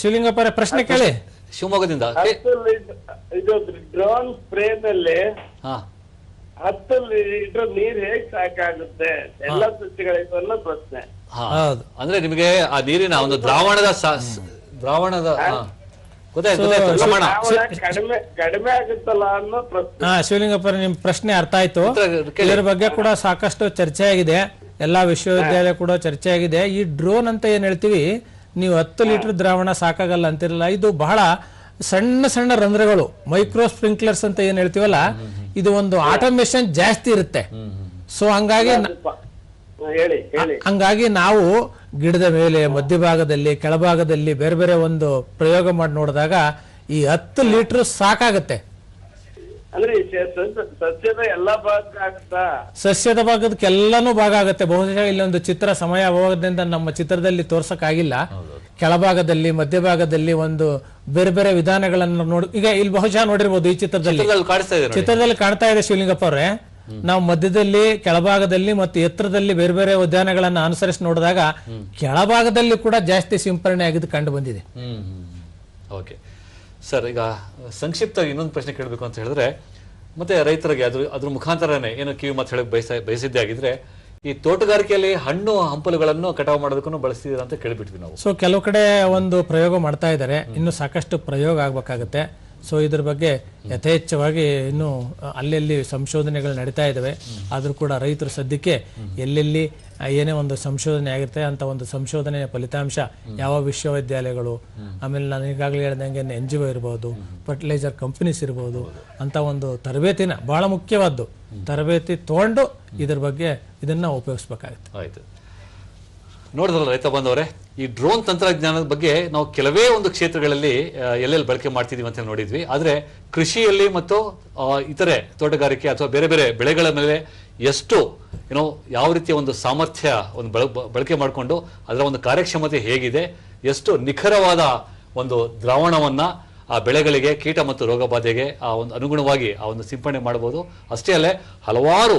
ಶಿವಲಿಂಗಪ್ಪರ ಪ್ರಶ್ನೆ ಕೇಳಿ. ಶಿವಮೊಗ್ಗದಿಂದ ಇದು ಡ್ರೋನ್ ಸ್ಪ್ರೇನಲ್ಲಿ ಹಾ. ಹತ್ತು ಲೀಟರ್ ನೀರ್ ಹೇಗ್ ಸಾಕಾಗುತ್ತೆ? ಎಲ್ಲ ಸಸ್ಯಗಳಿಗೆ ಅನ್ನೋ ಪ್ರಶ್ನೆ. ಹಾ. ಹೌದು. ಅಂದ್ರೆ ನಿಮಗೆ ಆ ನೀರಿನ ಒಂದು ದ್ರಾವಣದ ಸಾ- ದ್ರಾವಣದ ಶಿವಲಿಂಗಪ್ಪ ಶಿವಲಿಂಗಪ್ಪರ ನಿಮ್ ಪ್ರಶ್ನೆ ಅರ್ಥ ಆಯ್ತು. ಇದರ ಬಗ್ಗೆ ಕೂಡ ಸಾಕಷ್ಟು ಚರ್ಚೆ ಆಗಿದೆ ಎಲ್ಲಾ ವಿಶ್ವವಿದ್ಯಾಲಯ ಕೂಡ ಚರ್ಚೆ ಆಗಿದೆ ಈ ಡ್ರೋನ್ ಅಂತ ಏನ್ ಹೇಳ್ತೀವಿ? ನೀವು ಹತ್ತು ಲೀಟರ್ ದ್ರಾವಣ ಸಾಕಾಗಲ್ಲ ಅಂತಿರಲ್ಲ. ಇದು ಬಹಳ ಸಣ್ಣ ಸಣ್ಣ ರಂಧ್ರಗಳು. ಮೈಕ್ರೋ ಸ್ಪ್ರಿಂಕ್ಲರ್ಸ್ ಅಂತ ಏನ್ ಹೇಳ್ತೀವಲ್ಲ ಇದು ಒಂದು ಆಟೋಮೇಶನ್ ಜಾಸ್ತಿ ಇರುತ್ತೆ. ಸೊ ಹಂಗಾಗಿ ಹಂಗಾಗಿ ನಾವು ಗಿಡದ ಮೇಲೆ ಮಧ್ಯಭಾಗದಲ್ಲಿ ಕೆಳಭಾಗದಲ್ಲಿ ಬೇರೆ ಬೇರೆ ಒಂದು ಪ್ರಯೋಗ ಮಾಡಿ ನೋಡಿದಾಗ ಈ ಹತ್ತು ಲೀಟರ್ ಸಾಕಾಗತ್ತೆ. ಅಂದ್ರೆ ಸಸ್ಯದ ಎಲ್ಲಾ ಭಾಗ ಆಗುತ್ತಾ ಸಸ್ಯದ ಭಾಗದಕ್ಕೆಲ್ಲಾನು ಭಾಗ ಆಗುತ್ತೆ. ಬಹುಶಃ ಇಲ್ಲೊಂದು ಚಿತ್ರ ಸಮಯ ಅಭಾವದಿಂದ ನಮ್ಮ ಚಿತ್ರದಲ್ಲಿ ತೋರ್ಸಕ್ಕಾಗಿಲ್ಲ. ಕೆಳಭಾಗದಲ್ಲಿ ಮಧ್ಯಭಾಗದಲ್ಲಿ ಒಂದು ಬೇರೆ ಬೇರೆ ವಿಧಾನಗಳನ್ನು ನೋಡಿ ಈಗ ಇಲ್ಲಿ ಬಹುಶಃ ನೋಡಿರ್ಬೋದು ಈ ಚಿತ್ರದಲ್ಲಿ. ಚಿತ್ರದಲ್ಲಿ ಕಾಣಿಸ್ತಾ ಇದೆ ಚಿತ್ರದಲ್ಲಿ ಕಾಣ್ತಾ ಇದೆ ಶಿವಲಿಂಗಪ್ಪ ಅವರೇ. ನಾವು ಮಧ್ಯದಲ್ಲಿ ಕೆಳಭಾಗದಲ್ಲಿ ಮತ್ತು ಎತ್ತರದಲ್ಲಿ ಬೇರೆ ಬೇರೆ ಉದ್ಯಾನಗಳನ್ನ ಅನುಸರಿಸಿ ನೋಡಿದಾಗ ಕೆಳಭಾಗದಲ್ಲಿ ಕೂಡ ಜಾಸ್ತಿ ಸಿಂಪರಣೆ ಆಗಿದ್ದು ಕಂಡು ಬಂದಿದೆ. ಓಕೆ ಸರ್, ಈಗ ಸಂಕ್ಷಿಪ್ತ ಇನ್ನೊಂದು ಪ್ರಶ್ನೆ ಕೇಳಬೇಕು ಅಂತ ಹೇಳಿದ್ರೆ, ಮತ್ತೆ ರೈತರಿಗೆ ಅದ್ರ ಅದ್ರ ಮುಖಾಂತರನೇ ಏನು ಕಿವಿ ಮಾತು ಹೇಳಕ್ ಬಯಸ, ಬಯಸಿದ್ದೆ ಆಗಿದ್ರೆ, ಈ ತೋಟಗಾರಿಕೆಯಲ್ಲಿ ಹಣ್ಣು ಹಂಪಲುಗಳನ್ನು ಕಟಾವು ಮಾಡೋದಕ್ಕೂ ಬಳಸ್ತಿದ್ದೀರಾ ಅಂತ ಕೇಳಿಬಿಟ್ವಿ ನಾವು. ಸೊ ಕೆಲವು ಕಡೆ ಒಂದು ಪ್ರಯೋಗ ಮಾಡ್ತಾ ಇದ್ದಾರೆ. ಇನ್ನು ಸಾಕಷ್ಟು ಪ್ರಯೋಗ ಆಗ್ಬೇಕಾಗತ್ತೆ. ಸೊ ಇದ್ರ ಬಗ್ಗೆ ಯಥೇಚ್ಛವಾಗಿ ಇನ್ನು ಅಲ್ಲೆಲ್ಲಿ ಸಂಶೋಧನೆಗಳು ನಡೀತಾ ಇದ್ದಾವೆ ಆದರೂ ಕೂಡ ರೈತರು ಸದ್ಯಕ್ಕೆ ಎಲ್ಲೆಲ್ಲಿ ಏನೇ ಒಂದು ಸಂಶೋಧನೆ ಆಗಿರುತ್ತೆ ಅಂತ ಒಂದು ಸಂಶೋಧನೆಯ ಫಲಿತಾಂಶ ಯಾವ ವಿಶ್ವವಿದ್ಯಾಲಯಗಳು, ಆಮೇಲೆ ನಾನು ಈಗಾಗಲೇ ಹೇಳ್ದಂಗೆ ಎನ್ ಜಿ ಒ ಇರ್ಬೋದು ಫರ್ಟಿಲೈಸರ್ ಕಂಪನೀಸ್ ಇರ್ಬೋದು, ಅಂತ ಒಂದು ತರಬೇತಿನ ಬಹಳ ಮುಖ್ಯವಾದ್ದು. ತರಬೇತಿ ತಗೊಂಡು ಇದ್ರ ಬಗ್ಗೆ ಇದನ್ನ ಉಪಯೋಗಿಸ್ಬೇಕಾಗುತ್ತೆ. ಆಯ್ತು. ನೋಡಿದ್ರಲ್ಲ ರೈತ ಬಂದವರೇ? ಈ ಡ್ರೋನ್ ತಂತ್ರಜ್ಞಾನದ ಬಗ್ಗೆ ನಾವು ಕೆಲವೇ ಒಂದು ಕ್ಷೇತ್ರಗಳಲ್ಲಿ ಎಲ್ಲೆಲ್ಲಿ ಬಳಕೆ ಮಾಡ್ತಿದ್ದೀವಿ ಅಂತ ನೋಡಿದ್ವಿ. ಆದರೆ ಕೃಷಿಯಲ್ಲಿ ಮತ್ತು ಇತರೆ ತೋಟಗಾರಿಕೆ ಅಥವಾ ಬೇರೆ ಬೇರೆ ಬೆಳೆಗಳ ಮೇಲೆ ಎಷ್ಟು ಏನೋ ಯಾವ ರೀತಿಯ ಒಂದು ಸಾಮರ್ಥ್ಯ ಒಂದು ಬಳ- ಬಳಕೆ ಮಾಡಿಕೊಂಡು ಅದರ ಒಂದು ಕಾರ್ಯಕ್ಷಮತೆ ಹೇಗಿದೆ, ಎಷ್ಟು ನಿಖರವಾದ ಒಂದು ದ್ರಾವಣವನ್ನು ಆ ಬೆಳೆಗಳಿಗೆ, ಕೀಟ ಮತ್ತು ರೋಗ ಬಾಧೆಗೆ ಆ ಒಂದು ಅನುಗುಣವಾಗಿ ಆ ಒಂದು ಸಿಂಪಡಣೆ ಮಾಡ್ಬೋದು. ಅಷ್ಟೇ ಅಲ್ಲೇ ಹಲವಾರು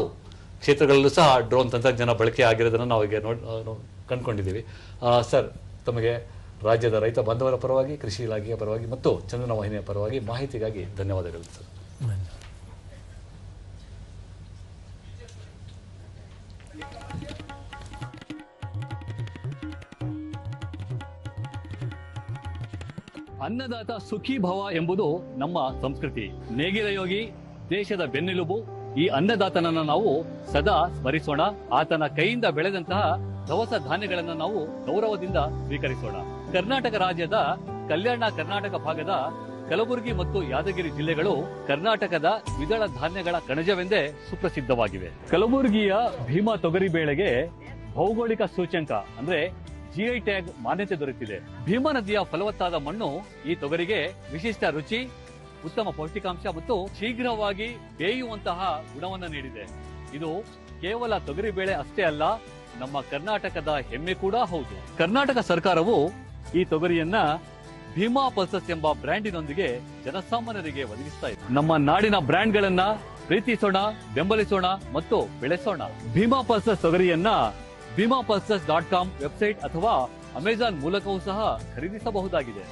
ಕ್ಷೇತ್ರಗಳಲ್ಲೂ ಸಹ ಡ್ರೋನ್ ತಂತ್ರಜ್ಞಾನ ಬಳಕೆ ಆಗಿರೋದನ್ನು ನಾವು ಈಗ ನೋಡಿ ಕಂಡುಕೊಂಡಿದ್ದೀವಿ. ಸರ್, ತಮಗೆ ರಾಜ್ಯದ ರೈತ ಬಾಂಧವರ ಪರವಾಗಿ, ಕೃಷಿ ಇಲಾಖೆಯ ಪರವಾಗಿ ಮತ್ತು ಚಂದನ ವಾಹಿನಿಯ ಪರವಾಗಿ ಮಾಹಿತಿಗಾಗಿ ಧನ್ಯವಾದಗಳು, ಸರ್. ಅನ್ನದಾತ ಸುಖಿ ಭವ ಎಂಬುದು ನಮ್ಮ ಸಂಸ್ಕೃತಿ. ನೇಗಿಲ ಯೋಗಿ, ದೇಶದ ಬೆನ್ನೆಲುಬು. ಈ ಅನ್ನದಾತನನ್ನ ನಾವು ಸದಾ ಸ್ಮರಿಸೋಣ. ಆತನ ಕೈಯಿಂದ ಬೆಳೆದಂತಹ ದವಸ ಧಾನ್ಯಗಳನ್ನು ನಾವು ಗೌರವದಿಂದ ಸ್ವೀಕರಿಸೋಣ. ಕರ್ನಾಟಕ ರಾಜ್ಯದ ಕಲ್ಯಾಣ ಕರ್ನಾಟಕ ಭಾಗದ ಕಲಬುರಗಿ ಮತ್ತು ಯಾದಗಿರಿ ಜಿಲ್ಲೆಗಳು ಕರ್ನಾಟಕದ ದ್ವಿದಳ ಧಾನ್ಯಗಳ ಕಣಜವೆಂದೇ ಸುಪ್ರಸಿದ್ಧವಾಗಿವೆ. ಕಲಬುರಗಿಯ ಭೀಮಾ ತೊಗರಿ ಬೇಳೆಗೆ ಭೌಗೋಳಿಕ ಸೂಚ್ಯಂಕ ಅಂದ್ರೆ ಜಿಐ ಟ್ಯಾಗ್ ಮಾನ್ಯತೆ ದೊರೆತಿದೆ. ಭೀಮಾ ನದಿಯ ಫಲವತ್ತಾದ ಮಣ್ಣು ಈ ತೊಗರಿಗೆ ವಿಶಿಷ್ಟ ರುಚಿ, ಉತ್ತಮ ಪೌಷ್ಟಿಕಾಂಶ ಮತ್ತು ಶೀಘ್ರವಾಗಿ ಬೇಯುವಂತಹ ಗುಣವನ್ನು ನೀಡಿದೆ. ಇದು ಕೇವಲ ತೊಗರಿ ಬೇಳೆ ಅಷ್ಟೇ ಅಲ್ಲ ನಮ್ಮ ಕರ್ನಾಟಕದ ಹೆಮ್ಮೆ ಕೂಡ ಹೌದು. ಕರ್ನಾಟಕ ಸರ್ಕಾರವು ಈ ತೊಗರಿಯನ್ನ ಭೀಮಾ ಪಲ್ಸಸ್ ಎಂಬ ಬ್ರ್ಯಾಂಡಿನೊಂದಿಗೆ ಜನಸಾಮಾನ್ಯರಿಗೆ ಒದಗಿಸ್ತಾ ಇದೆ. ನಮ್ಮ ನಾಡಿನ ಬ್ರ್ಯಾಂಡ್ಗಳನ್ನ ಪ್ರೀತಿಸೋಣ, ಬೆಂಬಲಿಸೋಣ ಮತ್ತು ಬೆಳೆಸೋಣ. Bhima pulses ತೊಗರಿಯನ್ನ Bhima pulses dot com website ಅಥವಾ ಅಮೆಜಾನ್ ಮೂಲಕವೂ ಸಹ ಖರೀದಿಸಬಹುದಾಗಿದೆ.